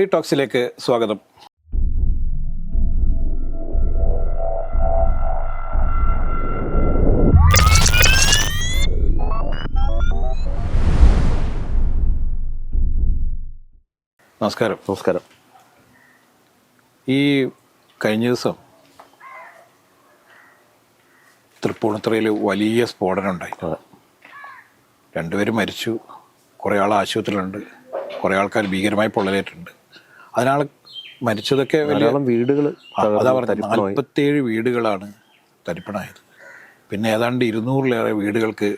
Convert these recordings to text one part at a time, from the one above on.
പൊളി ടോക്സിലേക്ക് സ്വാഗതം. നമസ്കാരം. നമസ്കാരം. ഈ കഴിഞ്ഞ ദിവസം തൃപ്പൂണിത്തുറയിൽ വലിയ സ്ഫോടനം ഉണ്ടായി രണ്ടുപേരും മരിച്ചു. കുറേ ആൾ ആശുപത്രിയിലുണ്ട്. കുറേ ആൾക്കാർ ഭീകരമായി പൊള്ളലേറ്റുണ്ട് അതിനാൾ മരിച്ചതൊക്കെ വലിയ ധാരാളം വീടുകൾ അതാ പറഞ്ഞത്. നാൽപ്പത്തേഴ് വീടുകളാണ് തരിപ്പണായത്. പിന്നെ ഏതാണ്ട് ഇരുന്നൂറിലേറെ വീടുകൾക്ക്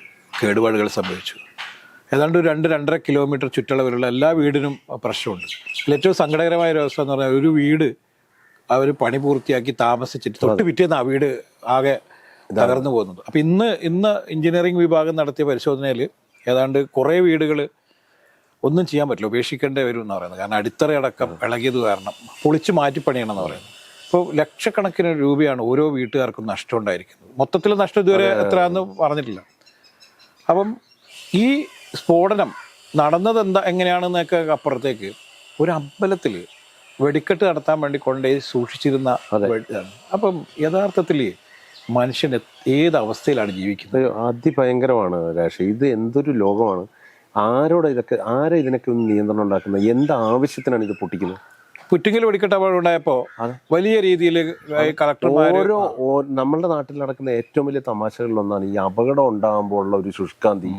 കേടുപാടുകൾ സംഭവിച്ചു. ഏതാണ്ട് ഒരു രണ്ട് രണ്ടര കിലോമീറ്റർ ചുറ്റളവിലുള്ള എല്ലാ വീടിനും പ്രശ്നമുണ്ട്. അതിൽ ഏറ്റവും സങ്കടകരമായ ഒരു അവസ്ഥ എന്ന് പറഞ്ഞാൽ ഒരു വീട് അവർ പണി പൂർത്തിയാക്കി താമസിച്ചിട്ട് തൊട്ട് പിറ്റേന്ന് ആ വീട് ആകെ തകർന്നു പോകുന്നത്. അപ്പം ഇന്ന് ഇന്ന് എഞ്ചിനീയറിംഗ് വിഭാഗം നടത്തിയ പരിശോധനയിൽ ഏതാണ്ട് കുറേ വീടുകൾ ഒന്നും ചെയ്യാൻ പറ്റില്ല. ഉപേക്ഷിക്കേണ്ടി വരും എന്ന് പറയുന്നത്. കാരണം അടിത്തറയടക്കം ഇളകിയത് കാരണം പൊളിച്ച് മാറ്റിപ്പണിയണം എന്ന് പറയുന്നത്. ഇപ്പോൾ ലക്ഷക്കണക്കിന് രൂപയാണ് ഓരോ വീട്ടുകാർക്കും നഷ്ടം ഉണ്ടായിരിക്കുന്നത്. മൊത്തത്തിൽ നഷ്ടം ഇതുവരെ എത്രയാണെന്ന് പറഞ്ഞിട്ടില്ല. അപ്പം ഈ സ്ഫോടനം നടന്നത് എന്താ എങ്ങനെയാണെന്നൊക്കെ അപ്പുറത്തേക്ക് ഒരു അമ്പലത്തിൽ വെടിക്കെട്ട് നടത്താൻ വേണ്ടി കൊണ്ടുപോയി സൂക്ഷിച്ചിരുന്ന അപ്പം യഥാർത്ഥത്തിൽ മനുഷ്യൻ ഏത് അവസ്ഥയിലാണ് ജീവിക്കുന്നത്? അതിഭയങ്കരമാണ് രാഷി ഇത് എന്തൊരു ലോകമാണ്. ആരോട് ഇതൊക്കെ ആരെ ഇതിനൊക്കെ ഒന്ന് നിയന്ത്രണം ഉണ്ടാക്കുന്നത്? എന്ത് ആവശ്യത്തിനാണ് ഇത് പൊട്ടിക്കുന്നത്? പുറ്റിങ്ങൽ വെടിക്കെട്ട് അപകടം ഉണ്ടായപ്പോൾ വലിയ രീതിയിൽ ഓരോ നമ്മുടെ നമ്മളുടെ നാട്ടിൽ നടക്കുന്ന ഏറ്റവും വലിയ തമാശകളിലൊന്നാണ് ഈ അപകടം ഉണ്ടാകുമ്പോഴുള്ള ഒരു ശുഷ്കാന്തി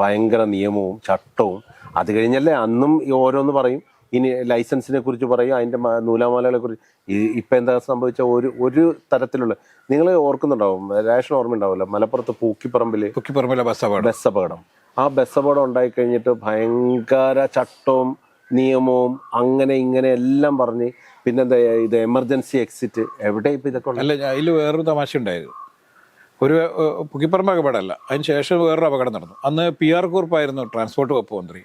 ഭയങ്കര നിയമവും ചട്ടവും. അത് കഴിഞ്ഞല്ലേ അന്നും ഓരോന്ന് പറയും. ഇനി ലൈസൻസിനെ കുറിച്ച് പറയും അതിന്റെ നൂലാമാലകളെ കുറിച്ച് ഇപ്പൊ എന്താ സംഭവിച്ച ഒരു ഒരു തരത്തിലുള്ള നിങ്ങൾ ഓർക്കുന്നുണ്ടാവും റേഷൻ ഓർമ്മ ഉണ്ടാവില്ല മലപ്പുറത്ത് പൂക്കിപ്പറമ്പിൽ പൂക്കിപ്പറമ്പിലെ ബസ് അപകടം ബസ് അപകടം ആ ബസ് അപകടം ഉണ്ടായി കഴിഞ്ഞിട്ട് ഭയങ്കര ചട്ടവും നിയമവും അങ്ങനെ ഇങ്ങനെ എല്ലാം പറഞ്ഞ് പിന്നെന്താ ഇത് എമർജൻസി എക്സിറ്റ് എവിടെ ഇപ്പം ഇതൊക്കെ ഉണ്ട് അല്ല അതിൽ വേറൊരു തമാശ ഉണ്ടായിരുന്നു ഒരു പുക്കിപ്പറമ്പ് അപകടമല്ല അതിന് ശേഷം വേറൊരു അപകടം നടന്നു. അന്ന് പി ആർ കുറുപ്പായിരുന്നു ട്രാൻസ്പോർട്ട് വകുപ്പ് മന്ത്രി.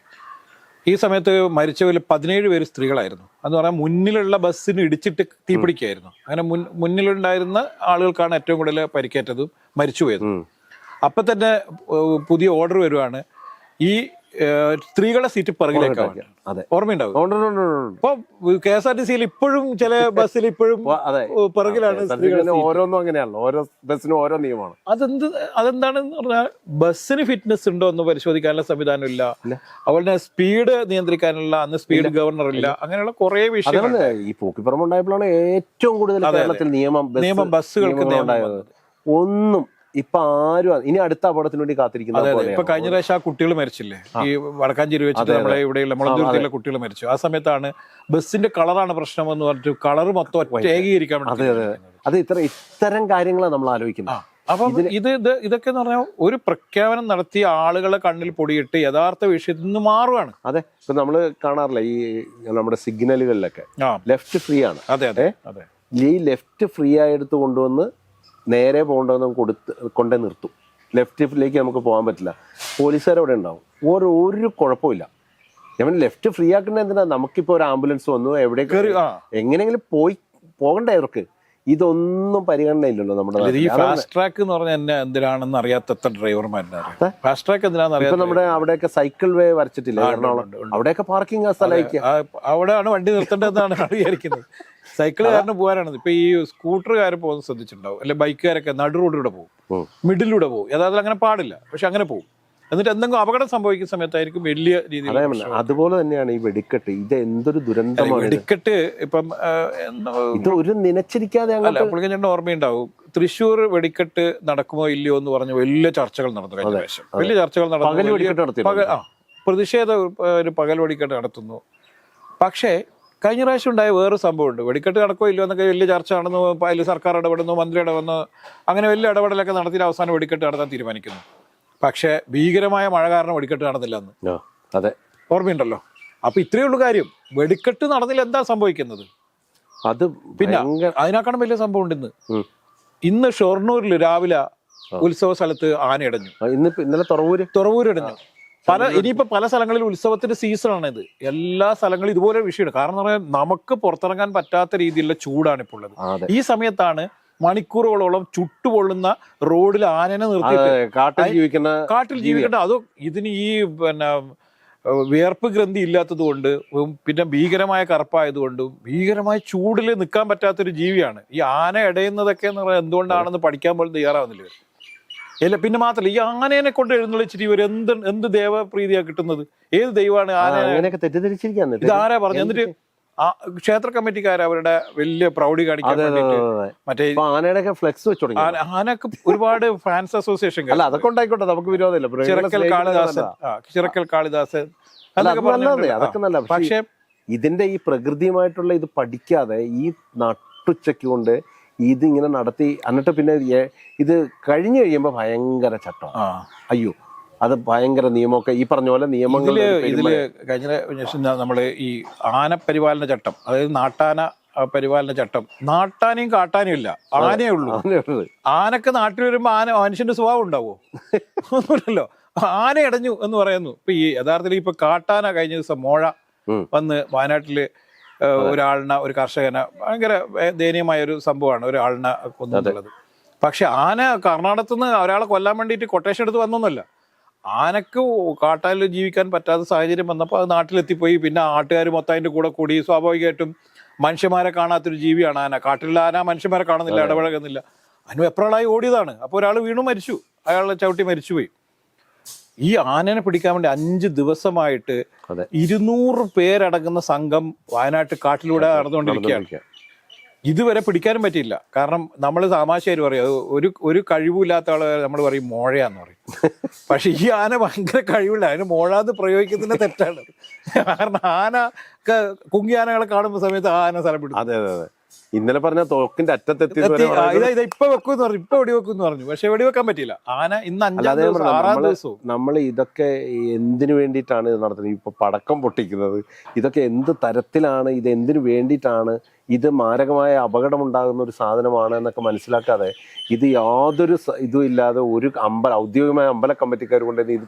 ഈ സമയത്ത് മരിച്ചവരിൽ പതിനേഴ് പേര് സ്ത്രീകളായിരുന്നു. എന്ന് പറഞ്ഞാൽ മുന്നിലുള്ള ബസ്സിന് ഇടിച്ചിട്ട് തീപിടിക്കായിരുന്നു. അങ്ങനെ മുൻ മുന്നിലുണ്ടായിരുന്ന ആളുകൾക്കാണ് ഏറ്റവും കൂടുതൽ പരിക്കേറ്റതും മരിച്ചുപോയതും. അപ്പം തന്നെ പുതിയ ഓർഡർ വരുവാണ്. ഈ സ്ത്രീകളെ സീറ്റ് പിറകിലേക്കാണ് ഓർമ്മയുണ്ടാവും. ഇപ്പൊ കെ എസ് ആർ ടി സിയിൽ ഇപ്പോഴും ചില ബസ്സിൽ ഇപ്പോഴും പിറകിലാണ് ഓരോന്നും അങ്ങനെയാണല്ലോ. ഓരോ ബസ്സിനും ഓരോ നിയമമാണ്. അതെന്ത് അതെന്താണെന്ന് പറഞ്ഞാൽ ബസ്സിന് ഫിറ്റ്നസ് ഉണ്ടോ എന്ന് പരിശോധിക്കാനുള്ള സംവിധാനം ഇല്ല. അതുപോലെ തന്നെ സ്പീഡ് നിയന്ത്രിക്കാനുള്ള അന്ന് സ്പീഡ് ഗവർണർ ഇല്ല. അങ്ങനെയുള്ള കുറെ വിഷയങ്ങൾ ഈ പൂക്കിപ്പുറം ഉണ്ടായപ്പോഴാണ് ഏറ്റവും കൂടുതൽ കേരളത്തിൽ നിയമം നിയമം ബസ്സുകൾക്ക് ഒന്നും ഇപ്പൊ ആരും ഇനി അടുത്ത അപകടത്തിന് വേണ്ടി കാത്തിരിക്കുന്നത് അതെ അതെ. ഇപ്പൊ കഴിഞ്ഞ പ്രാവശ്യം ആ കുട്ടികൾ മരിച്ചില്ലേ? ഈ വടക്കാഞ്ചേരി വെച്ചിട്ട് നമ്മളെ ഇവിടെയുള്ള മുളന്തുരുത്തിയുള്ള കുട്ടികൾ മരിച്ചു. ആ സമയത്താണ് ബസ്സിന്റെ കളറാണ് പ്രശ്നം എന്ന് പറഞ്ഞിട്ട് കളർ മൊത്തം ഒറ്റ ഏകീകരിക്കാൻ വേണ്ടി അത് ഇത്ര ഇത്തരം കാര്യങ്ങളാണ് നമ്മൾ ആലോചിക്കുന്നത്. അപ്പം ഇത് ഇത് ഇതൊക്കെ എന്ന് പറഞ്ഞാൽ ഒരു പ്രഖ്യാപനം നടത്തിയ ആളുകളെ കണ്ണിൽ പൊടിയിട്ട് യഥാർത്ഥ വിഷയത്തിൽ നിന്ന് മാറുകയാണ് അതെ. ഇപ്പൊ നമ്മൾ കാണാറില്ല? ഈ നമ്മുടെ സിഗ്നലുകളിലൊക്കെ. ലെഫ്റ്റ് ഫ്രീ ആണ്. അതെ അതെ അതെ. ഈ ലെഫ്റ്റ് ഫ്രീ ആയെടുത്ത് കൊണ്ടുവന്ന് നേരെ പോകേണ്ടത് കൊടുത്ത് കൊണ്ടേ നിർത്തും. ലെഫ്റ്റിലേക്ക് നമുക്ക് പോകാൻ പറ്റില്ല. പോലീസുകാർ അവിടെ ഉണ്ടാവും. ഒരു ഒരു കുഴപ്പമില്ല. ഞാൻ ലെഫ്റ്റ് ഫ്രീ ആക്കേണ്ട എന്തിനാ? നമുക്കിപ്പോൾ ഒരു ആംബുലൻസ് വന്നു എവിടെ എങ്ങനെയെങ്കിലും പോയി പോകണ്ടേ അവർക്ക്? ഇതൊന്നും പരിഗണനയില്ലല്ലോ നമ്മുടെ ഈ ഫാസ്റ്റ് ട്രാക്ക് എന്ന് പറഞ്ഞാൽ എന്നെ എന്തിനാണെന്ന് അറിയാത്ത എത്ര ഫാസ്റ്റ് ട്രാക്ക് എന്തിനാണെന്ന് നമ്മുടെ അവിടെയൊക്കെ സൈക്കിൾ വേ വരച്ചിട്ടില്ല എറണാകുളം. അവിടെയൊക്കെ പാർക്കിംഗ് സ്ഥലമായിരിക്കും. ആ, അവിടെയാണ് വണ്ടി നിർത്തേണ്ടതെന്നാണ് ആൾ വിചാരിക്കുന്നത് കാരണം പോകാനാണ്. ഇപ്പൊ ഈ സ്കൂട്ടറുകാർ പോകുന്നത് ശ്രദ്ധിച്ചിട്ടുണ്ടാവും. അല്ലെ ബൈക്കുകാരൊക്കെ നടു റോഡിലൂടെ പോകും. മിഡിലൂടെ പോകും. യഥാർത്ഥത്തിൽ അങ്ങനെ പാടില്ല. പക്ഷെ അങ്ങനെ പോകും. എന്നിട്ട് എന്തെങ്കിലും അപകടം സംഭവിക്കുന്ന സമയത്തായിരിക്കും വലിയ രീതിയിൽ. അതുപോലെ തന്നെയാണ് ഈ വെടിക്കെട്ട്. ഇത് എന്തൊരു ദുരന്തമാണ് വെടിക്കെട്ട് ഇപ്പം ഇത് ഒരു നനച്ചിരിക്കാതെ അല്ല ഞാൻ ഓർമ്മയുണ്ടാവും. തൃശ്ശൂർ വെടിക്കെട്ട് നടക്കുമോ ഇല്ലയോ എന്ന് പറഞ്ഞ് വലിയ ചർച്ചകൾ നടന്നു കഴിഞ്ഞ പ്രാവശ്യം. വലിയ ചർച്ചകൾ നടന്നു. പ്രതിഷേധ ഒരു പകൽ വെടിക്കെട്ട് നടത്തുന്നു. പക്ഷേ കഴിഞ്ഞ പ്രാവശ്യം ഉണ്ടായ വേറെ സംഭവമുണ്ട്. വെടിക്കെട്ട് നടക്കോ ഇല്ലയോ എന്നൊക്കെ വലിയ ചർച്ച ആണെന്ന് അതിൽ സർക്കാർ ഇടപെടുന്നു മന്ത്രി ഇടപെടുന്നു. അങ്ങനെ വലിയ ഇടപെടലൊക്കെ നടത്തിയിട്ട് അവസാനം വെടിക്കെട്ട് നടത്താൻ തീരുമാനിക്കുന്നു. പക്ഷേ ഭീകരമായ മഴ കാരണം വെടിക്കെട്ട് നടന്നില്ല എന്ന് അതെ. ഓർമ്മയുണ്ടല്ലോ? അപ്പൊ ഇത്രയേ ഉള്ളൂ കാര്യം. വെടിക്കെട്ട് നടന്നില്ല എന്താ സംഭവിക്കുന്നത്? അത് പിന്നെ അതിനേക്കാളും വലിയ സംഭവം ഉണ്ട് ഇന്ന്. ഇന്ന് ഷൊർണൂരിൽ രാവിലെ ഉത്സവ സ്ഥലത്ത് ആന ഇടഞ്ഞു ഇന്നിപ്പോ ഇന്നലെ തുറവൂര്? തുറവൂര് ഇടഞ്ഞു പല ഇനിയിപ്പോ പല സ്ഥലങ്ങളിൽ ഉത്സവത്തിന്റെ സീസണാണ് ഇത് എല്ലാ സ്ഥലങ്ങളും ഇതുപോലെ വിഷയമാണ്. കാരണം എന്ന് പറഞ്ഞാൽ നമുക്ക് പുറത്തിറങ്ങാൻ പറ്റാത്ത രീതിയിലുള്ള ചൂടാണ് ഇപ്പോൾ ഉള്ളത്. ഈ സമയത്താണ് മണിക്കൂറുകളോളം ചുട്ടുപൊള്ളുന്ന റോഡിൽ ആനനെ നിർത്തി കാട്ടിൽ ജീവിക്കുന്ന കാട്ടിൽ ജീവിക്കേണ്ട അതോ ഇതിന് ഈ പിന്നെ വിയർപ്പ് ഗ്രന്ഥി ഇല്ലാത്തത് കൊണ്ട് പിന്നെ ഭീകരമായ കറുപ്പായതുകൊണ്ടും ഭീകരമായ ചൂടിൽ നിൽക്കാൻ പറ്റാത്തൊരു ജീവിയാണ്. ഈ ആന ഇടയുന്നതൊക്കെ എന്ന് പറയുന്നത് എന്തുകൊണ്ടാണെന്ന് പഠിക്കാൻ പോലും തയ്യാറാവുന്നില്ല. ഇല്ല പിന്നെ മാത്രമല്ല ഈ ആനേനെ കൊണ്ട് എഴുന്നള്ളിച്ചിട്ട് ഇവർ എന്ത് എന്ത് ദേവപ്രീതിയാ കിട്ടുന്നത്? ഏത് ദൈവമാണ് ആന ഇത് ആരാ പറഞ്ഞു എന്നിട്ട് ആ ക്ഷേത്ര കമ്മിറ്റിക്കാർ അവരുടെ വലിയ പ്രൗഢി കാണിക്കാൻ. മറ്റേ ആനയുടെ ഫ്ലെക്സ് വെച്ച് ആനക്ക് ഒരുപാട് ഫാൻസ് അസോസിയേഷൻ അല്ല അതൊക്കെ ഉണ്ടായിക്കോട്ടെ നമുക്ക് വിരോധമില്ല. മൃഗങ്ങളെ ചിറക്കൽ കാളിദാസൻ ആ ചിറക്കൽ കാളിദാസൻ അല്ല, എന്നൊക്കെ അത് അതൊക്കെ നല്ല പക്ഷേ ഇതിന്റെ ഈ പ്രകൃതിയുമായിട്ടുള്ള ഇത് പഠിക്കാതെ ഈ നട്ടുച്ചയ്ക്ക് കൊണ്ട് ഇത് ഇങ്ങനെ നടത്തി എന്നിട്ട് പിന്നെ ഇത് കഴിഞ്ഞു കഴിയുമ്പോ ഭയങ്കര ചട്ടം. അയ്യോ അത് ഭയങ്കര നിയമമൊക്കെ ഈ പറഞ്ഞ പോലെ നിയമങ്ങൾ ഇതിൽ കഴിഞ്ഞ നമ്മൾ നമ്മൾ ഈ ആനപരിപാലന ചട്ടം അതായത് നാട്ടാന പരിപാലന ചട്ടം നാട്ടാനയും കാട്ടാനും ഇല്ല ആനയേ ഉള്ളൂ. ആനക്ക് നാട്ടിൽ വരുമ്പോ ആന മനുഷ്യന്റെ സ്വഭാവം ഉണ്ടാവോ? ഒന്നുമില്ലല്ലോ. ആന ഇടഞ്ഞു എന്ന് പറയുന്നു. ഇപ്പൊ ഈ യഥാർത്ഥത്തിൽ ഇപ്പൊ കാട്ടാന കഴിഞ്ഞ ദിവസം മോഴ വന്ന് വയനാട്ടിൽ ഒരാളിനെ ഒരു കർഷകനെ ഭയങ്കര ദയനീയമായ ഒരു സംഭവമാണ് ഒരാളിനെ കൊന്നുള്ളത്. പക്ഷെ ആന കർണാടകത്ത് നിന്ന് ഒരാളെ കൊല്ലാൻ വേണ്ടിയിട്ട് കൊട്ടേഷൻ എടുത്ത് വന്നൊന്നുമല്ല. ആനക്ക് കാട്ടാലിൽ ജീവിക്കാൻ പറ്റാത്ത സാഹചര്യം വന്നപ്പോൾ അത് നാട്ടിലെത്തിപ്പോയി. പിന്നെ ആട്ടുകാർ മൊത്തം അതിന്റെ കൂടെ കൂടി. സ്വാഭാവികമായിട്ടും മനുഷ്യന്മാരെ കാണാത്തൊരു ജീവിയാണ് ആന. കാട്ടിലുള്ള ആന മനുഷ്യന്മാരെ കാണുന്നില്ല ഇടപഴകുന്നില്ല. അതിന് എപ്പോഴായി ഓടിയതാണ്. അപ്പോൾ ഒരാൾ വീണു മരിച്ചു. അയാളെ ചവിട്ടി മരിച്ചുപോയി. ഈ ആനനെ പിടിക്കാൻ വേണ്ടി അഞ്ച് ദിവസമായിട്ട്. ഇരുന്നൂറ് പേരടങ്ങുന്ന സംഘം വയനാട്ട് കാട്ടിലൂടെ നടന്നുകൊണ്ടിരിക്കുകയാണ്. ഇതുവരെ പിടിക്കാനും പറ്റിയില്ല. കാരണം നമ്മൾ തമാശയായി പറയും. അത് ഒരു ഒരു കഴിവില്ലാത്ത ആളെ നമ്മൾ പറയും മോഴയാന്ന് പറയും. പക്ഷെ ഈ ആന ഭയങ്കര കഴിവില്ല. അതിന് മോഴാന്ന് പ്രയോഗിക്കുന്നതിന് തെറ്റാണ്. കാരണം ആന കുങ്ങിയാനകളെ കാണുമ്പോൾ സമയത്ത് ആ ആന സ്ഥലം പിടിക്കും. അതെ അതെ അതെ. ഇന്നലെ പറഞ്ഞ തോക്കിന്റെ അറ്റത്തെത്തി ഇപ്പൊ വെക്കും പറഞ്ഞു. ഇപ്പൊ വെടിവെക്കും എന്ന് പറഞ്ഞു. പക്ഷെ വെടിവെക്കാൻ പറ്റില്ല ആന ഇന്ന് അഞ്ചാം അല്ലാതെ ദിവസം ആറാം ദിവസവും. നമ്മൾ ഇതൊക്കെ എന്തിനു വേണ്ടിയിട്ടാണ് ഇത് നടത്തുന്നത്? ഇപ്പൊ പടക്കം പൊട്ടിക്കുന്നത്. ഇതൊക്കെ എന്ത് തരത്തിലാണ് ഇത് എന്തിനു വേണ്ടിയിട്ടാണ് ഇത് മാരകമായ അപകടമുണ്ടാകുന്ന ഒരു സാധനമാണ് എന്നൊക്കെ മനസ്സിലാക്കാതെ ഇത് യാതൊരു ഇതും ഇല്ലാതെ ഒരു അമ്പല ഔദ്യോഗികമായ അമ്പല കമ്മിറ്റിക്കാർ കൊണ്ട് ഇത്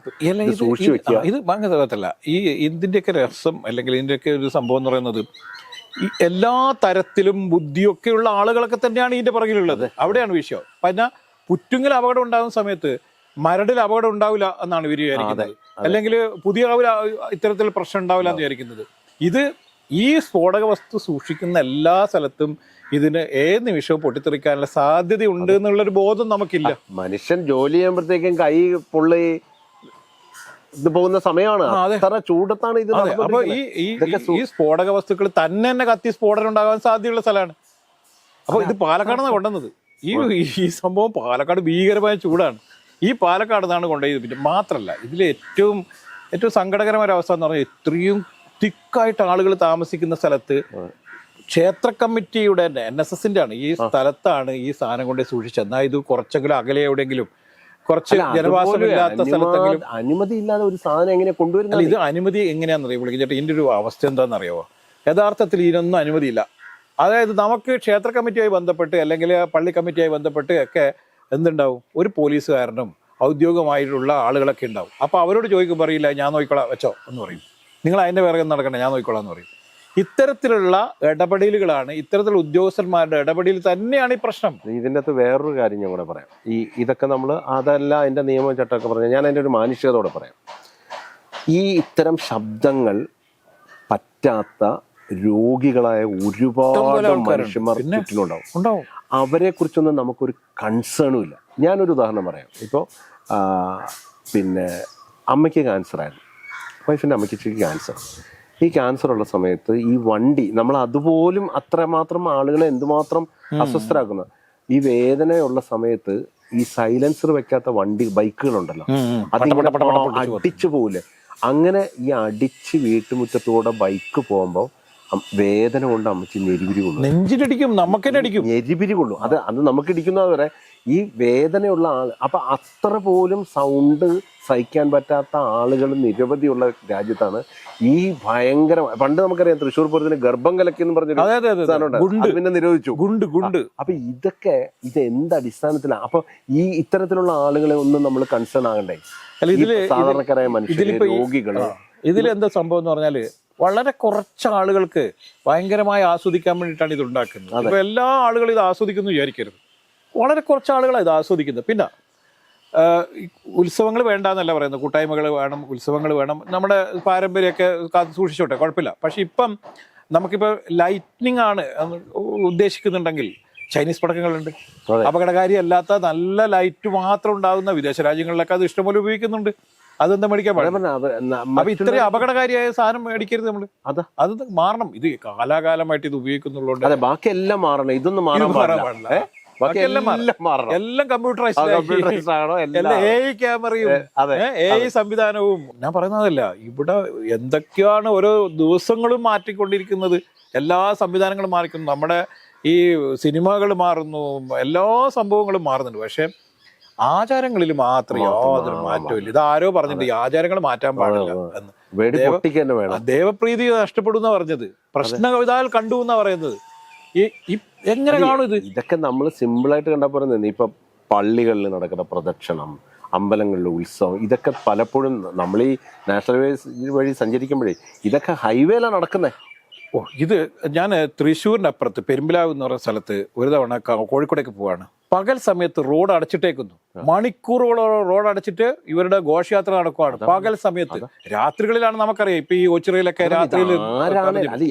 സൂക്ഷിച്ചു വെക്കുക. ഇത് ഭയങ്കര ഈ ഇതിന്റെയൊക്കെ രസം അല്ലെങ്കിൽ ഇതിന്റെയൊക്കെ ഒരു സംഭവം എന്ന് പറയുന്നത് എല്ലാ തരത്തിലും ബുദ്ധിയൊക്കെയുള്ള ആളുകളൊക്കെ തന്നെയാണ് ഇതിന്റെ പുറകിലുള്ളത്. അവിടെയാണ് വിഷയം. പിന്നെ പുറ്റുങ്ങൽ അപകടം ഉണ്ടാകുന്ന സമയത്ത് മരടിൽ അപകടം ഉണ്ടാവില്ല എന്നാണ് ഇവർ വിചാരിക്കുന്നത്. അല്ലെങ്കിൽ പുതിയ കാവിൽ ഇത്തരത്തിൽ പ്രശ്നം ഉണ്ടാവില്ല എന്ന് വിചാരിക്കുന്നത്. ഇത് ഈ സ്ഫോടക വസ്തു സൂക്ഷിക്കുന്ന എല്ലാ സ്ഥലത്തും ഇതിന് ഏത് നിമിഷവും പൊട്ടിത്തെറിക്കാനുള്ള സാധ്യതയുണ്ട് എന്നുള്ളൊരു ബോധം നമുക്കില്ല. മനുഷ്യൻ ജോലി ചെയ്യുമ്പോഴത്തേക്കും കൈ പൊള്ളി ഇത് പോകുന്ന സമയമാണ്. അത്ര ചൂടത്താണ് ഇത് അപ്പൊ ഈ ഈ സ്ഫോടക വസ്തുക്കൾ തന്നെ തന്നെ കത്തി സ്ഫോടനം ഉണ്ടാകാൻ സാധ്യതയുള്ള സ്ഥലമാണ്. അപ്പൊ ഇത് പാലക്കാടാണ് കൊണ്ടുവന്നത്. ഈ ഈ സംഭവം പാലക്കാട് ഭീകരമായ ചൂടാണ്. ഈ പാലക്കാട് നിന്നാണ് കൊണ്ടുപോയത്. പിന്നെ മാത്രല്ല ഇതിൽ ഏറ്റവും ഏറ്റവും സങ്കടകരമായ ഒരു അവസ്ഥ എന്ന് പറഞ്ഞാൽ ഇത്രയും തിക്കായിട്ട് ആളുകൾ താമസിക്കുന്ന സ്ഥലത്ത് ക്ഷേത്ര കമ്മിറ്റിയുടെ എൻ എസ് എസിന്റെ ആണ് ഈ സ്ഥലത്താണ് ഈ സാധനം കൊണ്ട് സൂക്ഷിച്ചത്. എന്നാൽ ഇത് കുറച്ചെങ്കിലും അകലെ എവിടെയെങ്കിലും കുറച്ച് ജനവാസമില്ലാത്ത സ്ഥലത്തെങ്കിലും അനുമതി ഇല്ലാതെ ഒരു സാധനം എങ്ങനെ കൊണ്ടുവരുന്നത് ഇത് അനുമതി എങ്ങനെയാണെന്നറിയോ ചേട്ടാ എന്റെ ഒരു അവസ്ഥ എന്താണെന്നറിയോ യഥാർത്ഥത്തിൽ ഇതിനൊന്നും അനുമതിയില്ല. അതായത് നമുക്ക് ക്ഷേത്ര കമ്മിറ്റിയായി ബന്ധപ്പെട്ട് അല്ലെങ്കിൽ പള്ളി കമ്മിറ്റിയായി ബന്ധപ്പെട്ട് ഒക്കെ എന്തുണ്ടാവും? ഒരു പോലീസുകാരനും ഔദ്യോഗികമായിട്ടുള്ള ആളുകളൊക്കെ ഉണ്ടാവും. അപ്പൊ അവരോട് ചോദിക്കുമ്പോൾ പറയില്ല ഞാൻ നോക്കിക്കോളാം വെച്ചോ എന്ന് പറയും. നിങ്ങൾ അതിന്റെ വേറെ നടക്കണ്ട ഞാൻ നോക്കിക്കോളാം എന്ന് പറയും. ഇത്തരത്തിലുള്ള ഇടപെടലുകളാണ് ഇത്തരത്തിലുള്ള ഉദ്യോഗസ്ഥന്മാരുടെ ഇടപെടൽ തന്നെയാണ് ഈ പ്രശ്നം. ഇതിന്റെ അകത്ത് വേറൊരു കാര്യം ഞാൻ കൂടെ പറയാം. ഈ ഇതൊക്കെ നമ്മൾ അതല്ല അതിന്റെ നിയമം ചട്ടമൊക്കെ പറഞ്ഞാൽ ഞാൻ അതിന്റെ ഒരു മാനുഷികതയോടെ പറയാം. ഈ ഇത്തരം ശബ്ദങ്ങൾ പറ്റാത്ത രോഗികളായ ഒരുപാട്. മനുഷ്യന്മാർ? ചുറ്റിലുണ്ടാവും. അവരെ കുറിച്ചൊന്നും നമുക്കൊരു കൺസേണും ഇല്ല. ഞാനൊരു ഉദാഹരണം പറയാം. ഇപ്പോൾ പിന്നെ അമ്മയ്ക്ക് ക്യാൻസർ ആയിരുന്നു. വൈഫിന്റെ അമ്മയ്ക്ക് ക്യാൻസർ ഈ ക്യാൻസർ ഉള്ള സമയത്ത് ഈ വണ്ടി നമ്മൾ അതുപോലും അത്രമാത്രം ആളുകളെ എന്തുമാത്രം അസ്വസ്ഥരാക്കുന്ന. ഈ വേദനയുള്ള സമയത്ത് ഈ സൈലൻസർ വെക്കാത്ത വണ്ടി ബൈക്കുകൾ ഉണ്ടല്ലോ അത് അടിച്ചു പോവില്ലേ? അങ്ങനെ ഈ അടിച്ച് വീട്ടുമുറ്റത്തൂടെ ബൈക്ക് പോകുമ്പോൾ വേദന കൊണ്ട് അമ്മച്ചി ഞെരിപിരി കൊള്ളും. നെഞ്ചിലടിക്കും നമുക്ക് ഞെരിപിരി കൊള്ളും. അത് അത് നമുക്ക് ഇടിക്കുന്നത് വരെ ഈ വേദനയുള്ള ആൾ അപ്പൊ അത്ര പോലും സൗണ്ട് സഹിക്കാൻ പറ്റാത്ത ആളുകൾ നിരവധിയുള്ള രാജ്യത്താണ്. ഈ ഭയങ്കര പണ്ട് നമുക്കറിയാം തൃശ്ശൂർ പൂരത്തിന് ഗർഭം കലക്കി എന്ന് പിന്നെ നിരോധിച്ചു. ഗുണ്ട് ഗുണ്ട്. അപ്പൊ ഇതൊക്കെ ഇത് എന്ത് അടിസ്ഥാനത്തിലാണ് അപ്പൊ ഈ ഇത്തരത്തിലുള്ള ആളുകളെ ഒന്നും നമ്മൾ കൺസേൺ ആകണ്ടേ? അല്ല ഇതിൽ സാധാരണക്കാരായ മനുഷ്യ രോഗികൾ ഇതിലെന്താ ഇതിൽ എന്താ സംഭവം എന്ന് പറഞ്ഞാൽ വളരെ കുറച്ച് ആളുകൾക്ക് ഭയങ്കരമായി ആസ്വദിക്കാൻ വേണ്ടിയിട്ടാണ് ഇത് ഉണ്ടാക്കുന്നത് അപ്പൊ എല്ലാ ആളുകളും ഇത് ആസ്വദിക്കുന്നു വിചാരിക്കരുത്. വളരെ കുറച്ച് ആളുകളാണ് ഇത് ആസ്വദിക്കുന്നത്. പിന്നെ ഉത്സവങ്ങൾ വേണ്ട എന്നല്ല പറയുന്നത്. കൂട്ടായ്മകൾ വേണം ഉത്സവങ്ങൾ വേണം. നമ്മുടെ പാരമ്പര്യമൊക്കെ കാത്തു സൂക്ഷിച്ചോട്ടെ കുഴപ്പമില്ല. പക്ഷെ ഇപ്പം നമുക്കിപ്പോൾ ലൈറ്റ്നിങ് ആണ് ഉദ്ദേശിക്കുന്നുണ്ടെങ്കിൽ ചൈനീസ് പടക്കങ്ങളുണ്ട്. അപകടകാരി അല്ലാത്ത നല്ല ലൈറ്റ് മാത്രം ഉണ്ടാകുന്ന വിദേശ രാജ്യങ്ങളിലൊക്കെ അത് ഇഷ്ടംപോലെ ഉപയോഗിക്കുന്നുണ്ട്. അതെന്താ മേടിക്കാൻ അപ്പൊ ഇത്രയും അപകടകാരിയായ സാധനം മേടിക്കരുത് നമ്മൾ. അത്. അത് മാറണം. ഇത് കാലാകാലമായിട്ട് ഇത് ഉപയോഗിക്കുന്നുള്ളതുകൊണ്ട് അതെ ബാക്കി എല്ലാം മാറണം. ഇതൊന്നും മാറാൻ പാടില്ല? ബാക്കി എല്ലാം കമ്പ്യൂട്ടറൈസ് മാറണം. എല്ലാം ആ, ആണോ? എല്ലാം എല്ലാം എ ഐ ക്യാമറയും അതെ എ ഐ സംവിധാനവും. ഞാൻ പറയുന്നതല്ല ഇവിടെ എന്തൊക്കെയാണ് ഓരോ ദിവസങ്ങളും മാറ്റിക്കൊണ്ടിരിക്കുന്നത്? എല്ലാ സംവിധാനങ്ങളും മാറിക്കുന്നു. നമ്മുടെ ഈ സിനിമകൾ മാറുന്നു എല്ലാ സംഭവങ്ങളും മാറുന്നുണ്ട്. പക്ഷെ ആചാരങ്ങളിൽ മാത്രമേ യാതൊരു മാറ്റവും ഇത് ആരോ പറഞ്ഞിട്ടുണ്ട് ഈ ആചാരങ്ങൾ മാറ്റാൻ പാടില്ല എന്ന്. ദേവപ്രീതി നഷ്ടപ്പെടുന്ന പറഞ്ഞത്. പ്രശ്നം ഇതാൽ കണ്ടു എന്നാ പറയുന്നത്. ഈ എങ്ങനെ കാണും ഇത്? ഇതൊക്കെ നമ്മൾ സിമ്പിൾ സിമ്പിളായിട്ട് കണ്ടാൽ പറയുന്നത് ഇപ്പൊ പള്ളികളിൽ നടക്കുന്ന പ്രദക്ഷിണം അമ്പലങ്ങളിലെ ഉത്സവം ഇതൊക്കെ പലപ്പോഴും നമ്മൾ ഈ നാഷണൽ ഹൈവേ വഴി സഞ്ചരിക്കുമ്പോഴേ ഇതൊക്കെ ഹൈവേയിലാണ് നടക്കുന്നത് ഓ ഇത് ഞാൻ തൃശ്ശൂരിന്റെ അപ്പുറത്ത് പെരുമ്പിലാവ് എന്ന് പറയുന്ന സ്ഥലത്ത് ഒരു തവണ കോഴിക്കോടേക്ക് പോവാണ്. പകൽ സമയത്ത് റോഡ് അടച്ചിട്ടേക്കുന്നു. മണിക്കൂറുകളോളം റോഡ് അടച്ചിട്ട് ഇവരുടെ ഘോഷയാത്ര നടക്കുവാണ്. പകൽ സമയത്ത്. രാത്രികളിലാണ് നമുക്കറിയാം. ഇപ്പൊ ഈ ഒച്ചിറയിലൊക്കെ രാത്രിയിൽ ആരാണ്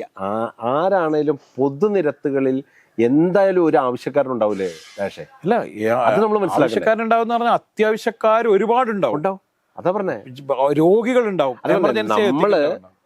ആരാണേലും പൊതുനിരത്തുകളിൽ എന്തായാലും ഒരു ആവശ്യക്കാരനുണ്ടാവൂലേ രാഷേ? അല്ല അത് നമ്മൾ ആവശ്യക്കാരുണ്ടാവും പറഞ്ഞാൽ അത്യാവശ്യക്കാർ ഒരുപാടുണ്ടാവും. ഉണ്ടാവും അതാ പറഞ്ഞേ. രോഗികൾ ഉണ്ടാവും നമ്മൾ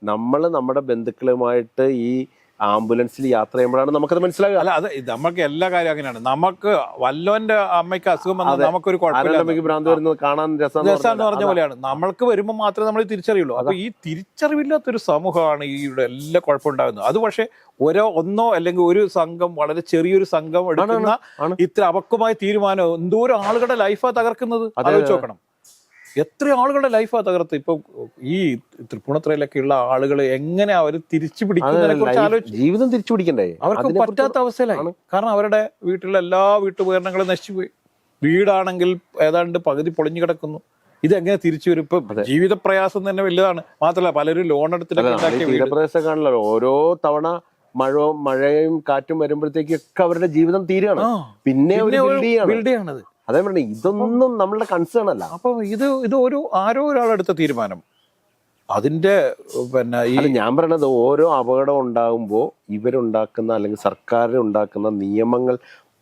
നമ്മൾ നമ്മുടെ ബന്ധുക്കളുമായിട്ട് ഈ ആംബുലൻസിൽ യാത്ര ചെയ്യുമ്പോഴാണ് നമുക്കത് മനസ്സിലാകുക. അല്ല അത് നമുക്ക് എല്ലാ കാര്യം അങ്ങനെയാണ്. നമുക്ക് വല്ലോന്റെ അമ്മയ്ക്ക് അസുഖം വന്നാൽ നമുക്കൊരു കുഴപ്പമില്ല. ഭ്രാന്ത് വരുന്നത് കാണാൻ രസം എന്ന് പറഞ്ഞ പോലെയാണ്. നമ്മൾക്ക് വരുമ്പോൾ മാത്രമേ നമ്മൾ തിരിച്ചറിയുള്ളൂ. അപ്പൊ ഈ തിരിച്ചറിവില്ലാത്തൊരു സമൂഹമാണ് ഈ എല്ലാ കുഴപ്പമുണ്ടാകുന്നത് അത് പക്ഷേ ഓരോ ഒന്നോ അല്ലെങ്കിൽ ഒരു സംഘം വളരെ ചെറിയൊരു സംഘം എടുക്കുന്ന. ഇത്ര അപക്വമായ തീരുമാനം എന്തോരം ആളുകളുടെ ലൈഫാ തകർക്കുന്നത്? ആലോചിച്ച് നോക്കണം. എത്ര ആളുകളുടെ ലൈഫാ തകർത്ത്? ഇപ്പൊ ഈ തൃപ്പൂണിത്തുറയിലൊക്കെ ഉള്ള ആളുകൾ എങ്ങനെ അവർ തിരിച്ചു പിടിക്കുന്നതിനെ ജീവിതം തിരിച്ചു പിടിക്കണ്ടേ? അവർക്ക് പറ്റാത്ത അവസ്ഥയിലാണ് കാരണം അവരുടെ വീട്ടിലെ എല്ലാ വീട്ടുപകരണങ്ങളും നശിച്ചുപോയി. വീടാണെങ്കിൽ ഏതാണ്ട് പകുതി പൊളിഞ്ഞു കിടക്കുന്നു. ഇതെങ്ങനെ തിരിച്ചു വരും? ഇപ്പൊ ജീവിത പ്രയാസം തന്നെ വലുതാണ്. മാത്രമല്ല പലരും ലോൺ എടുത്തിട്ടൊക്കെ ഓരോ തവണ മഴ മഴയും കാറ്റും വരുമ്പോഴത്തേക്കൊക്കെ അവരുടെ ജീവിതം തീരുകയാണ്. പിന്നെ build ചെയ്യാണത് അതേ പറഞ്ഞു ഇതൊന്നും നമ്മളുടെ കൺസേൺ അല്ല. അപ്പൊ ഇത് ഇത് ഒരു ആരോ ഒരാളെടുത്ത തീരുമാനം. അതിന്റെ പിന്നെ ഈ ഞാൻ പറയണത് ഓരോ അപകടം ഉണ്ടാകുമ്പോൾ ഇവരുണ്ടാക്കുന്ന അല്ലെങ്കിൽ സർക്കാർ ഉണ്ടാക്കുന്ന നിയമങ്ങൾ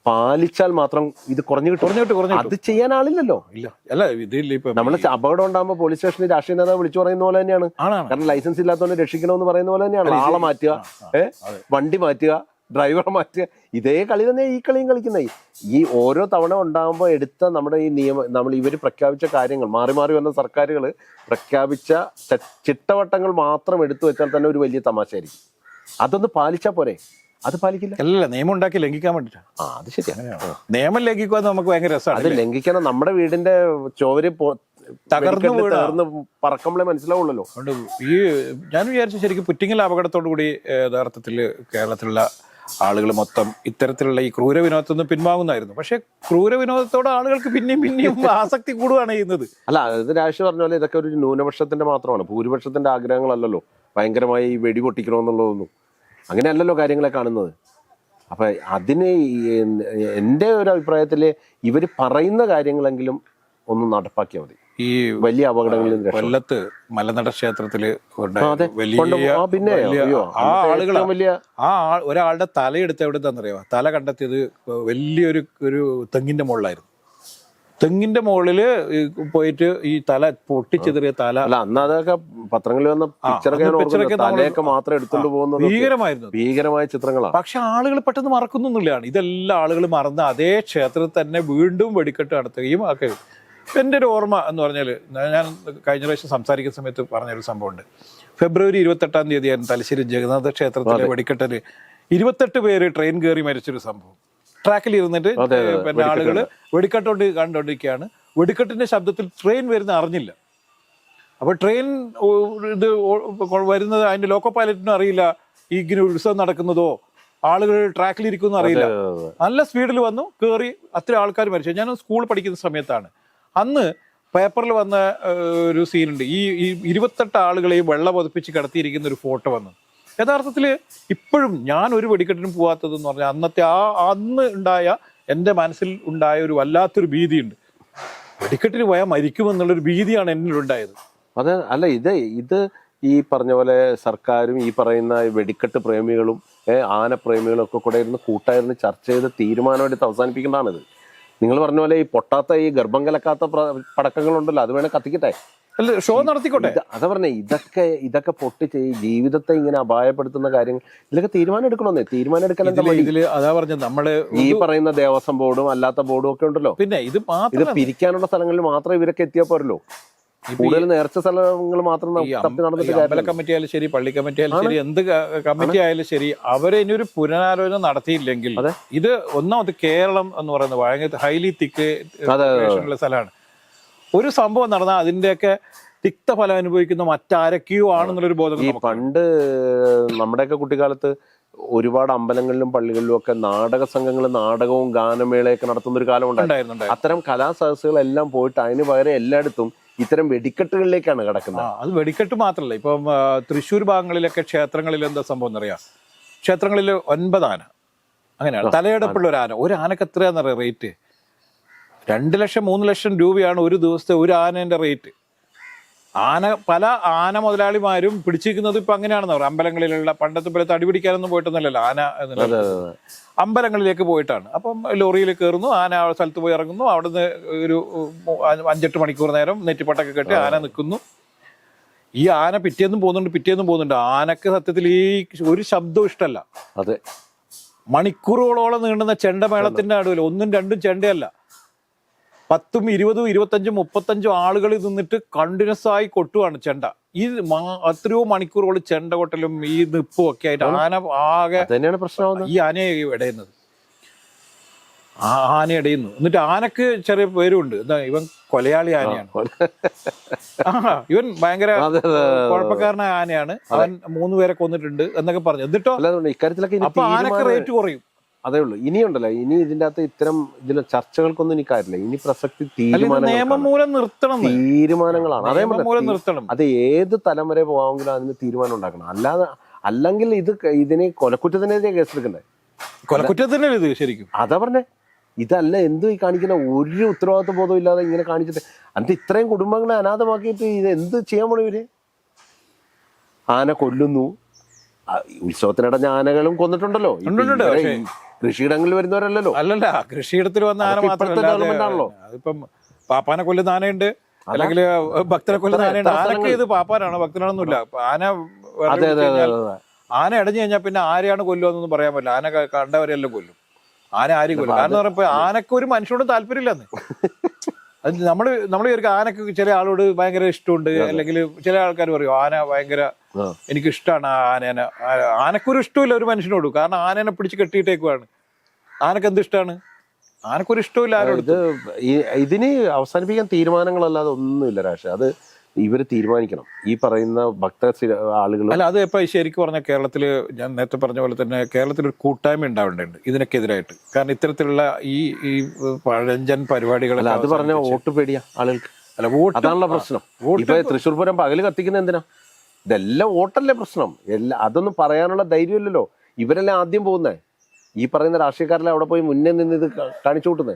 പാലിച്ചാൽ മാത്രം ഇത് കുറഞ്ഞു കിട്ടും. കുറഞ്ഞോട്ട് കുറഞ്ഞു അത് ചെയ്യാൻ ആളില്ലല്ലോ. ഇല്ല. അല്ല ഇതില്ല ഇപ്പൊ നമ്മൾ അപകടം ഉണ്ടാകുമ്പോൾ പോലീസ് സ്റ്റേഷനിൽ രാഷ്ട്രീയ നേതാവ് വിളിച്ചു പറയുന്ന പോലെ തന്നെയാണ്. കാരണം ലൈസൻസ് ഇല്ലാത്തവനെ രക്ഷിക്കണമെന്ന് പറയുന്ന പോലെ തന്നെയാണ്. ആളെ മാറ്റുക ഏഹ് വണ്ടി മാറ്റുക ഡ്രൈവറെ മാറ്റുക ഇതേ കളി തന്നെ ഈ കളിയും കളിക്കുന്ന. ഈ ഓരോ തവണ ഉണ്ടാകുമ്പോൾ എടുത്ത നമ്മുടെ ഈ നിയമം നമ്മൾ ഇവർ പ്രഖ്യാപിച്ച കാര്യങ്ങൾ മാറി മാറി വന്ന സർക്കാരുകൾ പ്രഖ്യാപിച്ച ചിട്ടവട്ടങ്ങൾ മാത്രം എടുത്തു വെച്ചാൽ തന്നെ ഒരു വലിയ തമാശയായിരിക്കും. അതൊന്ന് പാലിച്ചാൽ പോരെ? അത് പാലിക്കില്ല. അല്ലല്ല നിയമം ഉണ്ടാക്കി ലംഘിക്കാൻ വേണ്ടിട്ടാ. ആ അത് ശരിയാണ് നിയമം ലംഘിക്കുക നമുക്ക് ഭയങ്കര അത് രസമാണ് ലംഘിക്കണം നമ്മുടെ വീടിന്റെ ചോര് തകർന്നു. പറക്കുമ്പോഴേ മനസ്സിലാവുള്ളല്ലോ. അതുകൊണ്ട് ഈ ഞാൻ വിചാരിച്ചു ശരിക്കും പുറ്റിങ്ങൽ അപകടത്തോടു കൂടി യഥാർത്ഥത്തിൽ കേരളത്തിലുള്ള ആളുകൾ മൊത്തം ഇത്തരത്തിലുള്ള ഈ ക്രൂര വിനോദത്തിൽ നിന്ന് പക്ഷേ ക്രൂര വിനോദത്തോട് ആളുകൾക്ക് പിന്നെയും പിന്നെയും ആസക്തി കൂടുകയാണ് ചെയ്യുന്നത്. അല്ല ഇത് രാഷ്ട്രീയ പറഞ്ഞ പോലെ ഇതൊക്കെ ഒരു ന്യൂനപക്ഷത്തിന്റെ മാത്രമാണ്. ഭൂരിപക്ഷത്തിന്റെ ആഗ്രഹങ്ങളല്ലല്ലോ. ഭയങ്കരമായി ഈ വെടി പൊട്ടിക്കണമെന്നുള്ളതൊന്നും. അങ്ങനെയല്ലല്ലോ കാര്യങ്ങളെ കാണുന്നത്. അപ്പൊ അതിന് എന്റെ ഒരു അഭിപ്രായത്തിൽ ഇവർ പറയുന്ന കാര്യങ്ങളെങ്കിലും ഒന്ന് നടപ്പാക്കിയാൽ മതി. ഈ വലിയ അപകടങ്ങളിൽ കൊല്ലത്ത് മലനട ക്ഷേത്രത്തിൽ വലിയ പിന്നെ ആ ആളുകൾ വലിയ ആ ഒരാളുടെ തലയെടുത്ത് എവിടുത്താന്നറിയോ തല കണ്ടെത്തിയത് വലിയൊരു ഒരു തെങ്ങിന്റെ മുകളിലായിരുന്നു. തെങ്ങിന്റെ മുകളിൽ പോയിട്ട് ഈ തല പൊട്ടിച്ചെതിറിയ തല അല്ല അന്ന് അതൊക്കെ പത്രങ്ങളിൽ വന്ന പിക്ചറൊക്കെ തലയൊക്കെ മാത്രം എടുത്തുകൊണ്ട് പോകുന്നത് ഭീകരമായിരുന്നു ഭീകരമായ ചിത്രങ്ങളാണ് പക്ഷെ ആളുകൾ പെട്ടെന്ന് മറക്കുന്നൊന്നുമില്ലാണ് ഇതെല്ലാം ആളുകൾ മറന്ന് അതേ ക്ഷേത്രത്തിൽ തന്നെ വീണ്ടും വെടിക്കെട്ട് നടത്തുകയും ഒക്കെ. എന്റെ ഒരു ഓർമ്മ എന്ന് പറഞ്ഞാൽ ഞാൻ കഴിഞ്ഞ പ്രാവശ്യം സംസാരിക്കുന്ന സമയത്ത് പറഞ്ഞൊരു സംഭവമുണ്ട്. ഫെബ്രുവരി ഇരുപത്തെട്ടാം തീയതി ആയിരുന്നു തലശ്ശേരി ജഗന്നാഥ ക്ഷേത്രത്തിലെ വെടിക്കെട്ടിൽ ഇരുപത്തെട്ട് പേര് ട്രെയിൻ കയറി മരിച്ചൊരു സംഭവം. ട്രാക്കിൽ ഇരുന്നിട്ട് പിന്നെ ആളുകൾ വെടിക്കെട്ടോണ്ട് കണ്ടോണ്ടിരിക്കുകയാണ്. വെടിക്കെട്ടിന്റെ ശബ്ദത്തിൽ ട്രെയിൻ വരുന്ന അറിഞ്ഞില്ല. അപ്പോൾ ട്രെയിൻ ഇത് വരുന്നത് അതിന്റെ ലോക്കോ പൈലറ്റിനും അറിയില്ല. ഈ ഇങ്ങനെ ഉത്സവം നടക്കുന്നതോ? ആളുകൾ ട്രാക്കിൽ ഇരിക്കുന്നു അറിയില്ല. നല്ല സ്പീഡിൽ വന്നു കയറി അത്ര ആൾക്കാർ മരിച്ചു. ഞാൻ സ്കൂൾ പഠിക്കുന്ന സമയത്താണ്. അന്ന് പേപ്പറിൽ വന്ന ഒരു സീനുണ്ട്. ഈ ഇരുപത്തെട്ട് ആളുകളെയും വെള്ള പതിപ്പിച്ച് കിടത്തിയിരിക്കുന്ന ഒരു ഫോട്ടോ വന്നു. യഥാർത്ഥത്തിൽ ഇപ്പോഴും ഞാൻ ഒരു വെടിക്കെട്ടിനും പോകാത്തതെന്ന് പറഞ്ഞാൽ അന്നത്തെ ആ അന്ന് ഉണ്ടായ എന്റെ മനസ്സിൽ ഉണ്ടായ ഒരു വല്ലാത്തൊരു ഭീതിയുണ്ട്. വെടിക്കെട്ടിന് പോയാൽ മരിക്കുമെന്നുള്ളൊരു ഭീതിയാണ് എന്നിലുണ്ടായത് അതെ അല്ല ഇത് ഇത് ഈ പറഞ്ഞ പോലെ സർക്കാരും ഈ പറയുന്ന വെടിക്കെട്ട് പ്രേമികളും ആന ആനപ്രേമികളും ഒക്കെ കൂടെ ഇരുന്ന് കൂട്ടായിരുന്ന് ചർച്ച ചെയ്ത് തീരുമാനമെടുത്ത് അവസാനിപ്പിക്കേണ്ടതാണിത് നിങ്ങൾ പറഞ്ഞ പോലെ ഈ പൊട്ടാത്ത ഈ ഗർഭം കലക്കാത്ത പടക്കങ്ങളുണ്ടല്ലോ അത് വേണേൽ കത്തിക്കട്ടെ. അല്ല ഷോ നടത്തിക്കോട്ടെ. അതാ പറഞ്ഞേ ഇതൊക്കെ ഇതൊക്കെ പൊട്ടിച്ച് ജീവിതത്തെ ഇങ്ങനെ അപായപ്പെടുത്തുന്ന കാര്യങ്ങൾ ഇതിലൊക്കെ തീരുമാനം എടുക്കണമെന്നേ തീരുമാനം എടുക്കാൻ അതാ പറഞ്ഞ നമ്മൾ ഈ പറയുന്ന ദേവസ്വം ബോർഡും അല്ലാത്ത ബോർഡും ഒക്കെ ഉണ്ടല്ലോ. പിന്നെ ഇത് ഇത് പിരിക്കാനുള്ള സ്ഥലങ്ങളിൽ മാത്രമേ ഇവരൊക്കെ എത്തിയാൽ പോരല്ലോ. കൂടുതൽ നേർച്ച സ്ഥലങ്ങൾ മാത്രം അമ്പല കമ്മിറ്റി ആയാലും ശരി പള്ളി കമ്മിറ്റി ആയാലും ശരി എന്ത് കമ്മിറ്റി ആയാലും ശരി അവരെ ഇനി ഒരു പുനരാലോചന നടത്തിയില്ലെങ്കിൽ ഇത് ഒന്നാമത് കേരളം എന്ന് പറയുന്നത് ഭയങ്കര ഹൈലി തിക്ക് ഉള്ള സ്ഥലമാണ്. ഒരു സംഭവം നടന്നാൽ അതിന്റെയൊക്കെ തിക്തഫലം അനുഭവിക്കുന്ന മറ്റാരൊക്കെയോ ആണെന്നുള്ളൊരു ബോധം ഈ പണ്ട് നമ്മുടെയൊക്കെ കുട്ടിക്കാലത്ത് ഒരുപാട് അമ്പലങ്ങളിലും പള്ളികളിലും ഒക്കെ നാടക സംഘങ്ങൾ നാടകവും ഗാനമേളയൊക്കെ നടത്തുന്ന ഒരു കാലം ഉണ്ടായിരുന്നു. അത്തരം കലാസദസ്സുകളെല്ലാം പോയിട്ട് അതിന് പകരം എല്ലായിടത്തും ഇത്തരം വെടിക്കെട്ടുകളിലേക്കാണ് കിടക്കുന്നത്. അത് വെടിക്കെട്ട് മാത്രമല്ല ഇപ്പം തൃശ്ശൂർ ഭാഗങ്ങളിലൊക്കെ ക്ഷേത്രങ്ങളിൽ എന്താ സംഭവം എന്നറിയാം? ക്ഷേത്രങ്ങളിൽ ഒൻപത് ആന. അങ്ങനെയാണ്. തലയെടുപ്പുള്ള ഒരു ആന. ഒരു ആനക്ക് എത്രയാണെന്നറിയാം റേറ്റ്? രണ്ട് ലക്ഷം മൂന്ന് ലക്ഷം രൂപയാണ് ഒരു ദിവസത്തെ ഒരു ആനേന്റെ റേറ്റ്. ആന പല ആന മുതലാളിമാരും പിടിച്ചിരിക്കുന്നത് ഇപ്പൊ അങ്ങനെയാണെന്ന് പറയാം. അമ്പലങ്ങളിലുള്ള പണ്ടത്തെ പോലെ തടി പിടിക്കാനൊന്നും പോയിട്ടൊന്നുമല്ലല്ലോ ആന. അമ്പലങ്ങളിലേക്ക് പോയിട്ടാണ്. അപ്പം ലോറിയിൽ കയറുന്നു ആന ആ സ്ഥലത്ത് പോയി ഇറങ്ങുന്നു അവിടുന്ന് ഒരു അഞ്ചെട്ട് മണിക്കൂർ നേരം നെറ്റിപ്പട്ടൊക്കെ കെട്ടി ആന നിൽക്കുന്നു. ഈ ആന പിറ്റേന്നും പോകുന്നുണ്ട് പിറ്റേന്നും പോകുന്നുണ്ട്. ആനക്ക് സത്യത്തിൽ ഈ ഒരു ശബ്ദവും ഇഷ്ടമല്ല. അതെ. മണിക്കൂറുകളോളം നീണ്ടുന്ന ചെണ്ടമേളത്തിന്റെ നടുവിൽ ഒന്നും രണ്ടും ചെണ്ടയല്ല. പത്തും ഇരുപതും ഇരുപത്തഞ്ചും മുപ്പത്തഞ്ചും ആളുകൾ നിന്നിട്ട് കണ്ടിന്യൂസ് ആയി കൊട്ടുവാണ് ചെണ്ട. ഈ എത്രയോ മണിക്കൂറുകൾ ചെണ്ട കൊട്ടലും ഈ നിപ്പും ഒക്കെ ആയിട്ട് ആന ആകെ തന്നെയാണ് പ്രശ്നം ഈ ആനയെ ഇടയുന്നത്. ആ ആന ഇടയുന്നു. എന്നിട്ട് ആനക്ക് ചെറിയ പേരുണ്ട്. എന്താ ഇവൻ കൊലയാളി ആനയാണ്. ആ ഇവൻ ഭയങ്കര. കുഴപ്പക്കാരനായ ആനയാണ്. അവൻ മൂന്ന് പേരെ കൊന്നിട്ടുണ്ട് എന്നൊക്കെ പറഞ്ഞു. എന്നിട്ടോ അപ്പൊ ആനക്ക് റേറ്റ് കുറയും. അതേ ഉള്ളൂ. ഇനിയുണ്ടല്ലോ. ഇനി ഇതിന്റെ അകത്ത് ഇത്തരം ഇതിലെ ചർച്ചകൾക്കൊന്നും ഇനി കാര്യമില്ല. ഇനി പ്രസക്തി തീരുമാനങ്ങൾ. തീരുമാനങ്ങളാണ്. അതേ അത് ഏത് തലം വരെ പോകാമെങ്കിലും അതിന് തീരുമാനം ഉണ്ടാക്കണം. അല്ലാതെ അല്ലെങ്കിൽ ഇത് ഇതിനെ കൊലക്കുറ്റത്തിനെതിരെ കേസെടുക്കണ്ടേ എടുക്കണ്ടേ? ഇത് ശരിക്കും. അതാ പറഞ്ഞേ. ഇതല്ല എന്ത് ഈ കാണിക്കുന്ന? ഒരു ഉത്തരവാദിത്വ ബോധം ഇല്ലാതെ ഇങ്ങനെ കാണിച്ചിട്ട്. എന്നിട്ട് ഇത്രയും കുടുംബങ്ങളെ അനാഥമാക്കിയിട്ട് ഇത് എന്ത് ചെയ്യാൻ പോണു ഇവർ? ആന കൊല്ലുന്നു. ഉത്സവത്തിനടഞ്ഞ ആനകളും കൊന്നിട്ടുണ്ടല്ലോ. കൃഷിയിടങ്ങളിൽ വരുന്നവരല്ലല്ലോ. അല്ലല്ല കൃഷിയിടത്തിൽ വന്ന ആന മാത്രമല്ലോ. അതിപ്പം പാപ്പാനെ കൊല്ലുന്ന ആനയുണ്ട്. അല്ലെങ്കിൽ ഭക്തനെ കൊല്ലുന്ന ആനയുണ്ട്. ആനക്ക് ഇത് പാപ്പാനാണോ? ഭക്തനാണെന്നില്ല ആന ആന ഇടഞ്ഞു കഴിഞ്ഞാൽ പിന്നെ ആരെയാണ് കൊല്ലുമെന്നൊന്നും പറയാൻ പറ്റില്ല. ആന കണ്ടവരെല്ലാം കൊല്ലും. ആന ആരെയും കൊല്ലും. കാരണം പറയുമ്പോ ആനക്ക് ഒരു മനുഷ്യനോട് താല്പര്യമില്ലെന്ന്. അത് നമ്മൾ നമ്മൾ ഒരു ആനക്ക് ചില ആളോട് ഭയങ്കര ഇഷ്ടമുണ്ട് അല്ലെങ്കിൽ ചില ആൾക്കാർ പറയും ആന ഭയങ്കര എനിക്ക് ഇഷ്ടമാണ് ആ ആനേനെ. ആനക്കൊരു ഇഷ്ടമില്ല ഒരു മനുഷ്യനോട് കാരണം ആനേനെ പിടിച്ച് കെട്ടിയിട്ടേക്കുവാണ്. ആനക്ക് എന്ത് ഇഷ്ടമാണ് ആനക്കൊരു ഇഷ്ടമില്ല ആരോട് ഇതിന് അവസാനിപ്പിക്കാൻ തീരുമാനങ്ങളല്ലാതെ ഒന്നുമില്ല രാഷ്ട്രീയ അത് ഇവർ തീരുമാനിക്കണം. ഈ പറയുന്ന ഭക്ത ആളുകൾ അല്ല അത് ഇപ്പൊ ശരിക്കും പറഞ്ഞ കേരളത്തിൽ ഞാൻ നേരത്തെ പറഞ്ഞ പോലെ തന്നെ കേരളത്തിൽ ഒരു കൂട്ടായ്മ ഉണ്ടാവേണ്ടതുണ്ട് ഇതിനൊക്കെതിരായിട്ട്. കാരണം ഇത്തരത്തിലുള്ള ഈ ഈ പഴഞ്ചൻ പരിപാടികൾ അത് പറഞ്ഞ വോട്ട് പേടിയാ ആളുകൾക്ക്. അല്ല വോട്ട് അതാണല്ലോ പ്രശ്നം. ഇപ്പൊ തൃശ്ശൂർ പൂരം പകൽ കത്തിക്കുന്ന എന്തിനാ? ഇതെല്ലാം വോട്ടല്ലേ പ്രശ്നം. എല്ലാ അതൊന്നും പറയാനുള്ള ധൈര്യമില്ലല്ലോ. ഇവരെല്ലാം ആദ്യം പോകുന്നേ? ഈ പറയുന്ന രാഷ്ട്രീയക്കാരിലെ അവിടെ പോയി മുന്നേ നിന്ന് ഇത് കാണിച്ചു കൂട്ടുന്നേ?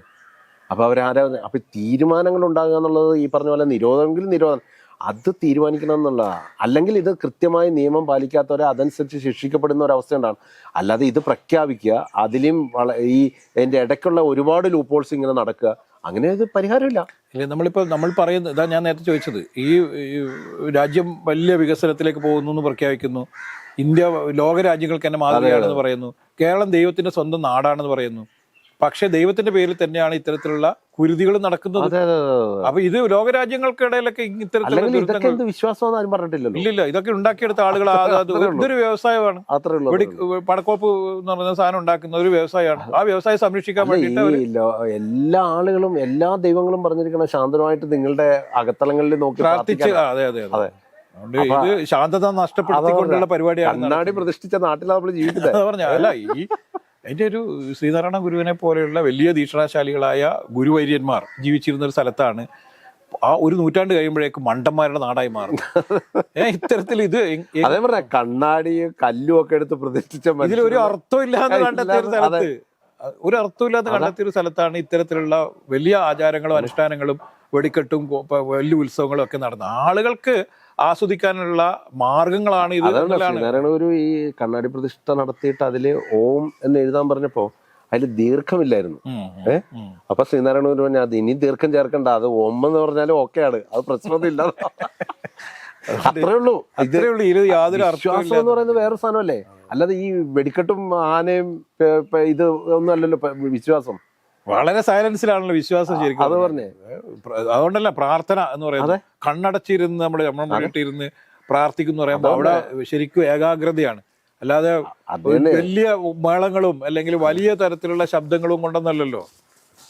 അപ്പൊ അവരാരാ? അപ്പൊ തീരുമാനങ്ങൾ ഉണ്ടാകുക എന്നുള്ളത് ഈ പറഞ്ഞ പോലെ നിരോധമെങ്കിൽ നിരോധനം. അത് തീരുമാനിക്കണം എന്നുള്ള അല്ലെങ്കിൽ ഇത് കൃത്യമായി നിയമം പാലിക്കാത്തവരെ അതനുസരിച്ച് ശിക്ഷിക്കപ്പെടുന്ന ഒരു അവസ്ഥ ഉണ്ടാണ് അല്ലാതെ ഇത് പ്രഖ്യാപിക്കുക അതിലും വള ഈ എന്റെ ഇടയ്ക്കുള്ള ഒരുപാട് ലൂപ്പോൾസ് ഇങ്ങനെ നടക്കുക അങ്ങനെ ഇത് പരിഹാരമില്ല. ഇല്ല, നമ്മളിപ്പോൾ നമ്മൾ പറയുന്നത് ഇതാ ഞാൻ നേരത്തെ ചോദിച്ചത് ഈ രാജ്യം വലിയ വികസനത്തിലേക്ക് പോകുന്നു എന്ന് പ്രഖ്യാപിക്കുന്നു ഇന്ത്യ ലോക രാജ്യങ്ങൾക്ക് തന്നെ മാതൃകയാണെന്ന് പറയുന്നു കേരളം ദൈവത്തിന്റെ സ്വന്തം നാടാണെന്ന് പറയുന്നു പക്ഷെ ദൈവത്തിന്റെ പേരിൽ തന്നെയാണ് ഇത്തരത്തിലുള്ള കുരുതികൾ നടക്കുന്നത്. അപ്പൊ ഇത് ലോകരാജ്യങ്ങൾക്കിടയിലൊക്കെ ഇത്തരത്തിലുള്ള ആരും പറഞ്ഞിട്ടില്ലല്ലോ. ഇല്ലില്ല ഇതൊക്കെ ഉണ്ടാക്കിയെടുത്ത ആളുകൾ ഇതൊരു വ്യവസായമാണ്. പടക്കോപ്പ് എന്ന് പറയുന്ന സാധനം ഉണ്ടാക്കുന്ന ഒരു വ്യവസായമാണ്. ആ വ്യവസായം സംരക്ഷിക്കാൻ വേണ്ടിയിട്ട് എല്ലാ ആളുകളും എല്ലാ ദൈവങ്ങളും പറഞ്ഞിരിക്കണം ശാന്തമായിട്ട് നിങ്ങളുടെ അകത്തളങ്ങളിൽ നോക്കി പ്രാർത്ഥിച്ച് അതെ അതെ അതെ. അതെ. ഇത് ശാന്തത നഷ്ടപ്പെടുത്തിക്കൊണ്ടുള്ള പരിപാടിയാണ് കണ്ണാടി പ്രതിഷ്ഠിച്ച നാട്ടിലാണ് നമ്മൾ ജീവിക്കുന്നത്. പറഞ്ഞ അല്ല ഈ അതിന്റെ ഒരു ശ്രീനാരായണ ഗുരുവിനെ പോലെയുള്ള വലിയ ദീക്ഷണാശാലികളായ ഗുരുവൈര്യന്മാർ ജീവിച്ചിരുന്ന ഒരു സ്ഥലത്താണ്. ആ ഒരു നൂറ്റാണ്ട് കഴിയുമ്പോഴേക്കും മണ്ടന്മാരുടെ നാടായി മാറും. ഏഹ് ഇത്തരത്തിൽ ഇത് അതേ പറഞ്ഞ കണ്ണാടിയും കല്ലും ഒക്കെ എടുത്ത് പ്രതിഷ്ഠിച്ച ഇതിലൊരു അർത്ഥം ഇല്ലാന്ന് ഇല്ല, കണ്ടെത്തിയ ഒരു. സ്ഥലത്ത്. ഒരു അർത്ഥമില്ലാത്ത കണ്ടെത്തിയ ഒരു സ്ഥലത്താണ് ഇത്തരത്തിലുള്ള വലിയ ആചാരങ്ങളും അനുഷ്ഠാനങ്ങളും വെടിക്കെട്ടും വലിയ ഉത്സവങ്ങളും ഒക്കെ നടന്നത്. ആളുകൾക്ക് ആസ്വദിക്കാനുള്ള മാർഗങ്ങളാണ് ഇത് ശ്രീനാരായണ ഗുരു ഈ കണ്ണാടി പ്രതിഷ്ഠ നടത്തിയിട്ട് അതിൽ ഓം എന്ന് എഴുതാൻ പറഞ്ഞപ്പോ അതിൽ ദീർഘമില്ലായിരുന്നു. ഏ? അപ്പൊ ശ്രീനാരായണ ഗുരു പറഞ്ഞു അത് ഇനി ദീർഘം ചേർക്കണ്ട. അത് ഓം എന്ന് ഓക്കെ ആണ്. അത് പ്രശ്നമൊന്നുമില്ല അത്രേ ഉള്ളൂ. ഇത്രേ ഉള്ളൂ. യാതൊരു വിശ്വാസം എന്ന് പറയുന്നത് വേറെ സാധനമല്ലേ? അല്ലാതെ ഈ വെടിക്കെട്ടും ആനയും ഇത് ഒന്നും അല്ലല്ലോ. വിശ്വാസം. വളരെ സൈലൻസിലാണല്ലോ വിശ്വാസം ശരിക്കും അത് പറഞ്ഞേ. അതുകൊണ്ടല്ല പ്രാർത്ഥന എന്ന് പറയുന്നത് കണ്ണടച്ചിരുന്ന് നമ്മൾ നമ്മുടെ മുന്നിട്ടിരുന്ന് പ്രാർത്ഥിക്കുന്നു പറയുമ്പോൾ അവിടെ ശരിക്കും ഏകാഗ്രതയാണ്. അല്ലാതെ വലിയ മേളങ്ങളും അല്ലെങ്കിൽ വലിയ തരത്തിലുള്ള ശബ്ദങ്ങളും കൊണ്ടൊന്നല്ലല്ലോ.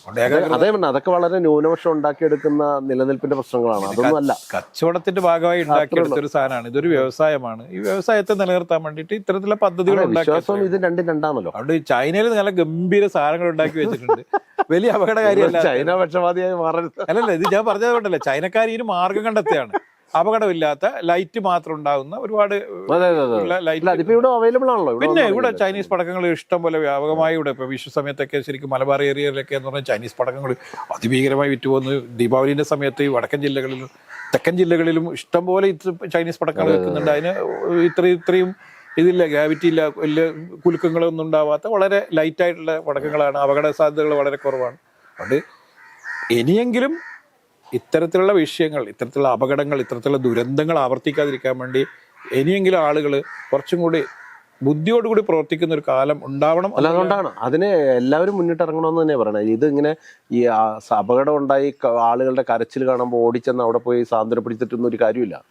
അതേ പറഞ്ഞ അതൊക്കെ വളരെ ന്യൂനപക്ഷം ഉണ്ടാക്കിയെടുക്കുന്ന നിലനിൽപ്പിന്റെ പ്രശ്നങ്ങളാണ്. അതൊന്നും അല്ല. കച്ചവടത്തിന്റെ ഭാഗമായി ഉണ്ടാക്കിയെടുത്ത ഒരു സാധനമാണ്. ഇതൊരു വ്യവസായമാണ്. ഈ വ്യവസായത്തെ നിലനിർത്താൻ വേണ്ടിയിട്ട് ഇത്തരത്തിലുള്ള പദ്ധതികൾ വിശ്വാസം ഇത് രണ്ടും രണ്ടാണല്ലോ. അവിടെ ചൈനയിൽ നല്ല ഗംഭീര സാധനങ്ങൾ ഉണ്ടാക്കി വെച്ചിട്ടുണ്ട്. വലിയ അപകടകാരിയല്ല. ചൈന പക്ഷപാതിയായി മാറരുത്. അല്ലല്ല ഇത് ഞാൻ പറഞ്ഞത് കൊണ്ടല്ലേ ചൈനക്കാർ ഇതിന് മാർഗം കണ്ടെത്തുകയാണ് അപകടമില്ലാത്ത ലൈറ്റ് മാത്രം ഉണ്ടാകുന്ന ഒരുപാട് അതെ അതെ അതെ ഇവിടെ അവൈലബിൾ ആണല്ലോ. പിന്നെ ഇവിടെ ചൈനീസ് പടക്കങ്ങൾ ഇഷ്ടം പോലെ വ്യാപകമായി ഇവിടെ ഇപ്പൊ വിഷു സമയത്തൊക്കെ ശരിക്കും മലബാർ ഏരിയയിലൊക്കെ എന്ന് പറഞ്ഞാൽ ചൈനീസ് പടക്കങ്ങൾ അതിഭീകരമായി വിറ്റുപോകുന്നു. ദീപാവലിന്റെ സമയത്ത് ഈ വടക്കൻ ജില്ലകളിലും തെക്കൻ ജില്ലകളിലും ഇഷ്ടം പോലെ ചൈനീസ് പടക്കങ്ങൾ വെക്കുന്നുണ്ട്. അതിന് ഇത്രയും ഇത്രയും ഇതില്ല ഗ്രാവിറ്റി ഇല്ല വലിയ കുലുക്കങ്ങളൊന്നും ഉണ്ടാവാത്ത വളരെ ലൈറ്റ് ആയിട്ടുള്ള പടക്കങ്ങളാണ്. അപകട സാധ്യതകൾ വളരെ കുറവാണ്. അതുകൊണ്ട് ഇനിയെങ്കിലും ഇത്തരത്തിലുള്ള വിഷയങ്ങൾ ഇത്തരത്തിലുള്ള അപകടങ്ങൾ ഇത്തരത്തിലുള്ള ദുരന്തങ്ങൾ ആവർത്തിക്കാതിരിക്കാൻ വേണ്ടി ഇനിയെങ്കിലും ആളുകൾ കുറച്ചും കൂടി ബുദ്ധിയോടുകൂടി പ്രവർത്തിക്കുന്ന ഒരു കാലം ഉണ്ടാവണം അല്ല അതുകൊണ്ടാണ്. അതിന് എല്ലാവരും മുന്നിട്ടിറങ്ങണമെന്ന് തന്നെ പറയണത് ഇത് ഇങ്ങനെ ഈ അപകടം ഉണ്ടായി ആളുകളുടെ കരച്ചിൽ കാണുമ്പോൾ ഓടിച്ചെന്ന് അവിടെ പോയി സാന്ത്വനപ്പെടുത്തിട്ടൊന്നും ഒരു കാര്യമില്ല.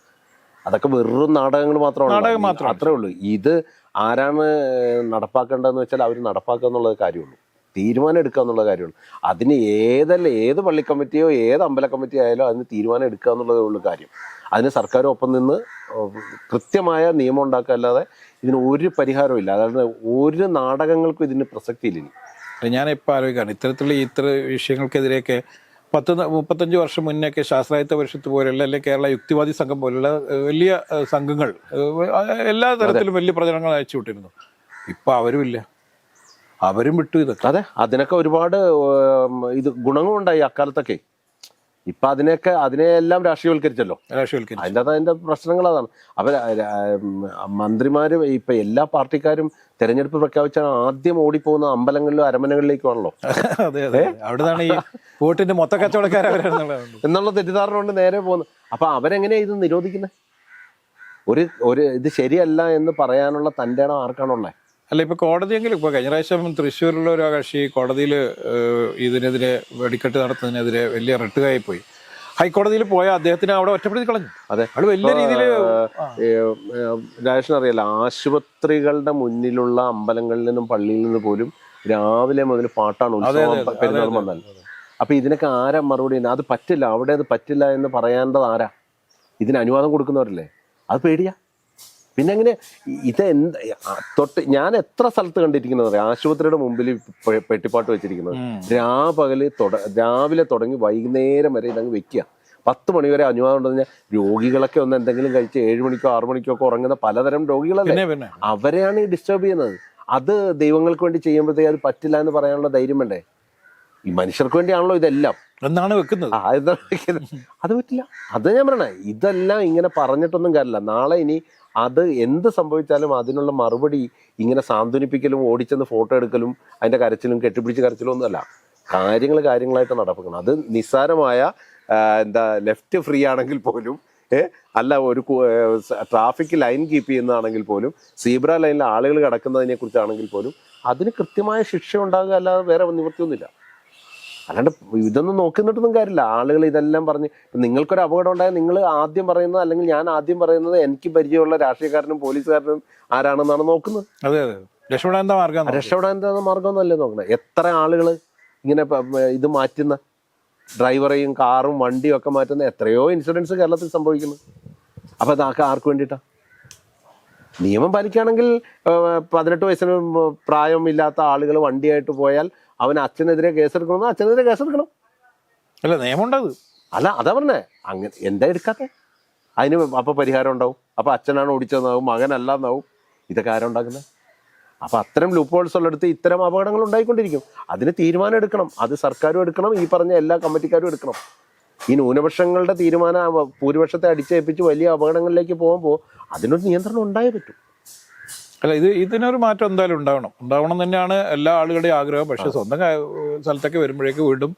അതൊക്കെ വെറും നാടകങ്ങൾ മാത്രമാണ് നാടകം മാത്രം. അത്രേ ഉള്ളൂ. ഇത് ആരാണ് നടപ്പാക്കേണ്ടതെന്ന് വെച്ചാൽ അവർ നടപ്പാക്കുക എന്നുള്ളത് കാര്യമുള്ളൂ. തീരുമാനം എടുക്കുക എന്നുള്ള കാര്യമാണ്. അതിന് ഏതല്ല ഏത് പള്ളി കമ്മിറ്റിയോ ഏത് അമ്പല കമ്മിറ്റി ആയാലും അതിന് തീരുമാനം എടുക്കുക എന്നുള്ളതേ ഉള്ളൂ കാര്യം. അതിന് സർക്കാർ ഒപ്പം നിന്ന് കൃത്യമായ നിയമം ഉണ്ടാക്കുക അല്ലാതെ ഇതിന് ഒരു പരിഹാരവും ഇല്ല. അതായത് ഒരു നാടകങ്ങൾക്കും ഇതിന് പ്രസക്തിയില്ല ഇനി. ഇപ്പം ആലോചിക്കുകയാണ് ഇത്തരത്തിലുള്ള ഇത്ര വിഷയങ്ങൾക്കെതിരെയൊക്കെ പത്ത് മുപ്പത്തഞ്ച് വർഷം മുന്നേക്കെ ശാസ്ത്രായത്ത പരിഷത്ത് പോലെയുള്ള അല്ലെങ്കിൽ കേരള യുക്തിവാദി സംഘം പോലുള്ള വലിയ സംഘങ്ങൾ എല്ലാ തരത്തിലും വലിയ പ്രചരണങ്ങൾ അയച്ചു വിട്ടിരുന്നു ഇപ്പം അവരുമില്ല. അവരും വിട്ടു ഇത് അതെ അതിനൊക്കെ ഒരുപാട് ഇത് ഗുണങ്ങളുണ്ടായി അക്കാലത്തൊക്കെ. ഇപ്പൊ അതിനെയൊക്കെ അതിനെയെല്ലാം രാഷ്ട്രീയവൽക്കരിച്ചല്ലോ. രാഷ്ട്രീയവൽക്കരിച്ചു. അതിന്റെ അത് അതിന്റെ പ്രശ്നങ്ങൾ അതാണ്. അവർ മന്ത്രിമാര് ഇപ്പൊ എല്ലാ പാർട്ടിക്കാരും തെരഞ്ഞെടുപ്പ് പ്രഖ്യാപിച്ചാൽ ആദ്യം ഓടിപ്പോകുന്ന അമ്പലങ്ങളിലും അരമനകളിലേക്കുമാണല്ലോ. അതെ അതെ അവിടുന്നാണ് ഈ വോട്ടിന്റെ മൊത്ത കച്ചവടക്കാരവരാണെന്നുള്ളത് എന്നുള്ള തെറ്റിദ്ധാരണ കൊണ്ട് നേരെ പോകുന്നു അപ്പൊ അവരെങ്ങനെയാ ഇത് നിരോധിക്കുന്നത് ഒരു ഒരു ഇത് ശരിയല്ല എന്ന് പറയാനുള്ള തന്റെ ഇടം ആർക്കാണുള്ളത് അല്ല ഇപ്പൊ കോടതിയെങ്കിലും ഇപ്പൊ കഴിഞ്ഞ പ്രാവശ്യം തൃശ്ശൂരിലുള്ള ഒരു കക്ഷി കോടതിയിൽ ഇതിനെതിരെ വെടിക്കെട്ട് നടത്തുന്നതിനെതിരെ വലിയ റിട്ടുകായി പോയി. ഹൈക്കോടതിയിൽ പോയ അദ്ദേഹത്തിന് അവിടെ ഒറ്റപ്പെടുത്തി കളഞ്ഞു. അതെ. അവിടെ വലിയ രീതിയിൽ രാജേഷൻ അറിയാലോ ആശുപത്രികളുടെ മുന്നിലുള്ള അമ്പലങ്ങളിൽ നിന്നും പള്ളിയിൽ നിന്ന് പോലും രാവിലെ മുതൽ പാട്ടാണ് അതെ, ഉത്സവം പെരുന്നാൾ വന്നാൽ. അപ്പൊ ഇതിനൊക്കെ ആരാ മറുപടി അത് പറ്റില്ല അവിടെ അത് പറ്റില്ല എന്ന് പറയേണ്ടത് ആരാ? ഇതിന് അനുവാദം കൊടുക്കുന്നവരല്ലേ? അത് പേടിയാ. പിന്നെ അങ്ങനെ ഇത് എന്ത് തൊട്ട് ഞാൻ എത്ര സ്ഥലത്ത് കണ്ടിരിക്കുന്നത് അറിയാം? ആശുപത്രിയുടെ മുമ്പിൽ പെട്ടിപ്പാട്ട് വെച്ചിരിക്കുന്നത്. രാപകൽ തുട രാവിലെ തുടങ്ങി വൈകുന്നേരം വരെ ഇതങ്ങ് വെക്കുക. പത്ത് മണി വരെ അനുവാദം ഉണ്ടെന്ന് പറഞ്ഞാൽ രോഗികളൊക്കെ ഒന്ന് എന്തെങ്കിലും കഴിച്ച് ഏഴ് മണിക്കോ ആറു മണിക്കോ ഒക്കെ ഉറങ്ങുന്ന പലതരം രോഗികളല്ലേ? അവരെയാണ് ഈ ഡിസ്റ്റർബ് ചെയ്യുന്നത്. അത് ദൈവങ്ങൾക്ക് വേണ്ടി ചെയ്യുമ്പോഴത്തേക്ക് അത് പറ്റില്ല എന്ന് പറയാനുള്ള ധൈര്യം വേണ്ടേ? ഈ മനുഷ്യർക്ക് വേണ്ടിയാണല്ലോ ഇതെല്ലാം. എന്നാണ് വെക്കുന്നത്. ആ? അത് പറ്റില്ല. അത് ഞാൻ പറയണേ ഇതെല്ലാം ഇങ്ങനെ പറഞ്ഞിട്ടൊന്നും കാര്യമില്ല നാളെ ഇനി അത് എന്ത് സംഭവിച്ചാലും അതിനുള്ള മറുപടി ഇങ്ങനെ സാന്ത്വനിപ്പിക്കലും ഓടിച്ചെന്ന് ഫോട്ടോ എടുക്കലും അതിന്റെ കരച്ചിലും കെട്ടിപ്പിടിച്ച് കരച്ചിലും ഒന്നുമല്ല. കാര്യങ്ങൾ കാര്യങ്ങളായിട്ട് നടപ്പിക്കണം അത് നിസ്സാരമായ എന്താ ലെഫ്റ്റ് ഫ്രീ ആണെങ്കിൽ പോലും അല്ല ഒരു ട്രാഫിക് ലൈൻ കീപ്പ് ചെയ്യുന്നതാണെങ്കിൽ പോലും സീബ്ര ലൈനിൽ ആളുകൾ കിടക്കുന്നതിനെ കുറിച്ചാണെങ്കിൽ പോലും അതിന് കൃത്യമായ ശിക്ഷ ഉണ്ടാകുക അല്ലാതെ വേറെ നിവൃത്തിയൊന്നുമില്ല. അല്ലാണ്ട് ഇതൊന്നും നോക്കി നിന്നിട്ടൊന്നും കാര്യമില്ല. ആളുകൾ ഇതെല്ലാം പറഞ്ഞ് നിങ്ങൾക്കൊരു അപകടം ഉണ്ടായാൽ നിങ്ങൾ ആദ്യം പറയുന്നത് അല്ലെങ്കിൽ ഞാൻ ആദ്യം പറയുന്നത് എനിക്ക് പരിചയമുള്ള രാഷ്ട്രീയക്കാരനും പോലീസുകാരനും ആരാണെന്നാണ് നോക്കുന്നത്. അതെ അതെ. രക്ഷപ്പെടാൻ മാർഗം രക്ഷപ്പെടാൻ എന്താ മാർഗമൊന്നുമല്ലേ നോക്കുന്നത് എത്ര ആളുകൾ ഇങ്ങനെ ഇത് മാറ്റുന്ന ഡ്രൈവറെയും കാറും വണ്ടിയും ഒക്കെ മാറ്റുന്ന എത്രയോ ഇൻസിഡൻസ് കേരളത്തിൽ സംഭവിക്കുന്നു. അപ്പൊ അതൊക്കെ ആർക്ക് വേണ്ടിയിട്ടാ? നിയമം പാലിക്കുകയാണെങ്കിൽ പതിനെട്ട് വയസ്സിന് പ്രായമില്ലാത്ത ആളുകൾ വണ്ടിയായിട്ട് പോയാൽ അവൻ അച്ഛനെതിരെ കേസെടുക്കണമെന്ന് അച്ഛനെതിരെ കേസെടുക്കണം. അല്ല നിയമം ഉണ്ടത് അല്ല അതാ പറഞ്ഞേ. അങ്ങനെ എന്താ എടുക്കാത്തെ? അതിന് അപ്പൊ പരിഹാരം ഉണ്ടാവും. അപ്പൊ അച്ഛനാണ് ഓടിച്ചതെന്നാവും മകനല്ല എന്നാവും ഇതൊക്കെ ആരാ ഉണ്ടാക്കുന്നത്? അപ്പൊ അത്തരം ലൂപ്പ് ഹോൾസ് ഉള്ളിടത്ത് ഇത്തരം അപകടങ്ങൾ ഉണ്ടായിക്കൊണ്ടിരിക്കും. അതിന് തീരുമാനം എടുക്കണം. അത് സർക്കാരും എടുക്കണം. ഈ പറഞ്ഞ എല്ലാ കമ്മിറ്റിക്കാരും എടുക്കണം. ഈ ന്യൂനപക്ഷങ്ങളുടെ തീരുമാനം ഭൂരിപക്ഷത്തെ അടിച്ചേൽപ്പിച്ച് വലിയ അപകടങ്ങളിലേക്ക് പോകുമ്പോൾ അതിനൊരു നിയന്ത്രണം ഉണ്ടായേ പറ്റൂ. അല്ല ഇത് ഇതിനൊരു മാറ്റം എന്തായാലും ഉണ്ടാവണം. ഉണ്ടാവണം തന്നെയാണ് എല്ലാ ആളുകളുടെയും ആഗ്രഹം. പക്ഷേ സ്വന്തം സ്ഥലത്തൊക്കെ വരുമ്പോഴേക്ക് വീണ്ടും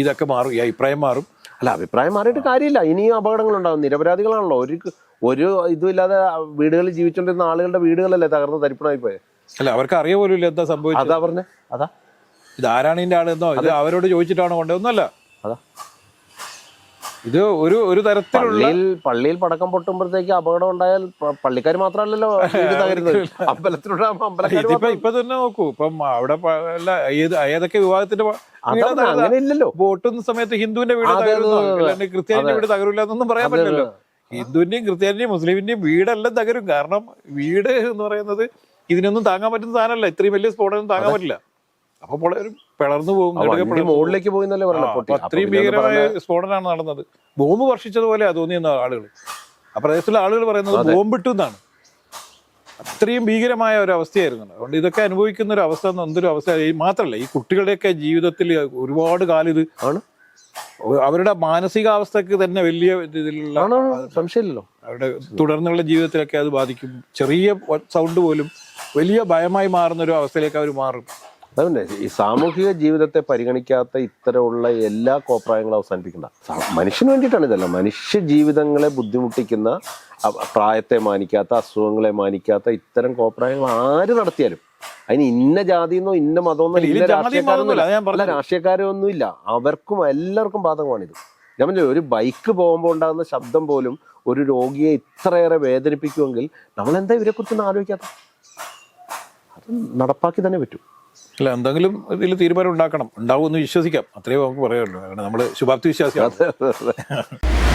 ഇതൊക്കെ മാറും. ഈ അഭിപ്രായം മാറും. അല്ല അഭിപ്രായം മാറിയിട്ട് കാര്യമില്ല. ഇനിയും അപകടങ്ങൾ ഉണ്ടാവും. നിരപരാധികളാണല്ലോ. ഒരു ഒരു ഇതുമില്ലാതെ വീടുകളിൽ ജീവിച്ചുകൊണ്ടിരുന്ന ആളുകളുടെ വീടുകളല്ലേ തകർന്ന് തരിപ്പണമായി പോയത് അല്ല അവർക്ക് അറിയ പോലും ഇല്ല എന്താ സംഭവിച്ചത്. അതാ പറഞ്ഞേ. അതാ. ഇത് ഇതിന്റെ ആളെന്നോ? ഇത് അവരോട് ചോദിച്ചിട്ടാണോ കൊണ്ടേ ഒന്നല്ല അതാ. ഇത് ഒരു ഒരു തരത്തിലുള്ള പള്ളിയിൽ പടക്കം പൊട്ടുമ്പോഴത്തേക്ക് അപകടം ഉണ്ടായാൽ പള്ളിക്കാർ മാത്രമല്ലല്ലോ തകരുന്നത്. ഇതിപ്പോ ഇപ്പൊ തന്നെ നോക്കൂ. ഇപ്പം അവിടെ ഏത് ഏതൊക്കെ വിഭാഗത്തിന്റെ പ- വീടാ അതാണ് തകരുന്നത്? അങ്ങനെ ഇല്ലല്ലോ വോട്ടുന്ന സമയത്ത് ഹിന്ദുവിന്റെ വീട് തകരുന്നു. അല്ലാണ്ട് ക്രിസ്ത്യാനിന്റെ വീട് തകരൂല എന്നൊന്നും പറയാൻ പറ്റില്ലല്ലോ. ഹിന്ദുവിന്റെയും ക്രിസ്ത്യാനിന്റെയും മുസ്ലിമിന്റെയും വീടെല്ലാം തകരും. കാരണം വീട് എന്ന് പറയുന്നത് ഇതിനൊന്നും താങ്ങാൻ പറ്റുന്ന സാധനമല്ല. ഇത്രയും വലിയ സ്ഫോടനം താങ്ങാൻ പറ്റില്ല. അപ്പൊ ഒരു പിളർന്നു പോകും. മുകളിലേക്ക് പോയി എന്നല്ലേ പറഞ്ഞ അത്രയും ഭീകരമായ സ്ഫോടനാണ് സ്ഫോടനമാണ് നടന്നത്. ബോംബ് വർഷിച്ചതുപോലെ തോന്നിയെന്ന ആളുകൾ ആ പ്രദേശത്തുള്ള ആളുകൾ പറയുന്നത് ബോംബിട്ടു എന്നാണ് അത്രയും ഭീകരമായ ഒരു അവസ്ഥയായിരുന്നു. അതുകൊണ്ട് ഇതൊക്കെ അനുഭവിക്കുന്ന ഒരു അവസ്ഥ എന്തൊരു അവസ്ഥ മാത്രമല്ല ഈ കുട്ടികളുടെയൊക്കെ ജീവിതത്തിൽ ഒരുപാട് കാലം ഇത് ആണ്. അവരുടെ മാനസികാവസ്ഥക്ക് തന്നെ വലിയ ഇതിലുള്ള സംശയമില്ലല്ലോ. അവരുടെ തുടർന്നുള്ള ജീവിതത്തിലൊക്കെ അത് ബാധിക്കും. ചെറിയ സൗണ്ട് പോലും വലിയ ഭയമായി മാറുന്ന ഒരു അവസ്ഥയിലേക്ക് അവർ മാറും. അതുകൊണ്ട് ഈ സാമൂഹിക ജീവിതത്തെ പരിഗണിക്കാത്ത ഇത്തരമുള്ള എല്ലാ കോപ്രായങ്ങളും അവസാനിപ്പിക്കണ്ട. മനുഷ്യന് വേണ്ടിയിട്ടാണ് ഇതല്ല. മനുഷ്യ ജീവിതങ്ങളെ ബുദ്ധിമുട്ടിക്കുന്ന പ്രായത്തെ മാനിക്കാത്ത അസുഖങ്ങളെ മാനിക്കാത്ത ഇത്തരം കോപ്രായങ്ങൾ ആര് നടത്തിയാലും അതിന് ഇന്ന ജാതിയെന്നോ ഇന്ന മതമെന്നോ ഇന്ന രാഷ്ട്രീയക്കാരൊന്നുമില്ല രാഷ്ട്രീയക്കാരൊന്നുമില്ല. അവർക്കും എല്ലാവർക്കും ബാധകമാണിത്. ഞാൻ പറഞ്ഞു ഒരു ബൈക്ക് പോകുമ്പോൾ ഉണ്ടാകുന്ന ശബ്ദം പോലും ഒരു രോഗിയെ ഇത്രയേറെ വേദനിപ്പിക്കുമെങ്കിൽ നമ്മൾ എന്താ ഇവരെക്കുറിച്ചൊന്നും ആലോചിക്കാത്ത? അത് നടപ്പാക്കി തന്നെ പറ്റൂ. അല്ല എന്തെങ്കിലും ഇതിൽ തീരുമാനം ഉണ്ടാക്കണം. ഉണ്ടാവും എന്ന് വിശ്വസിക്കാം. അത്രയും നമുക്ക് പറയാനുള്ളൂ. കാരണം നമ്മൾ ശുഭാപ്തി വിശ്വാസിയാണ്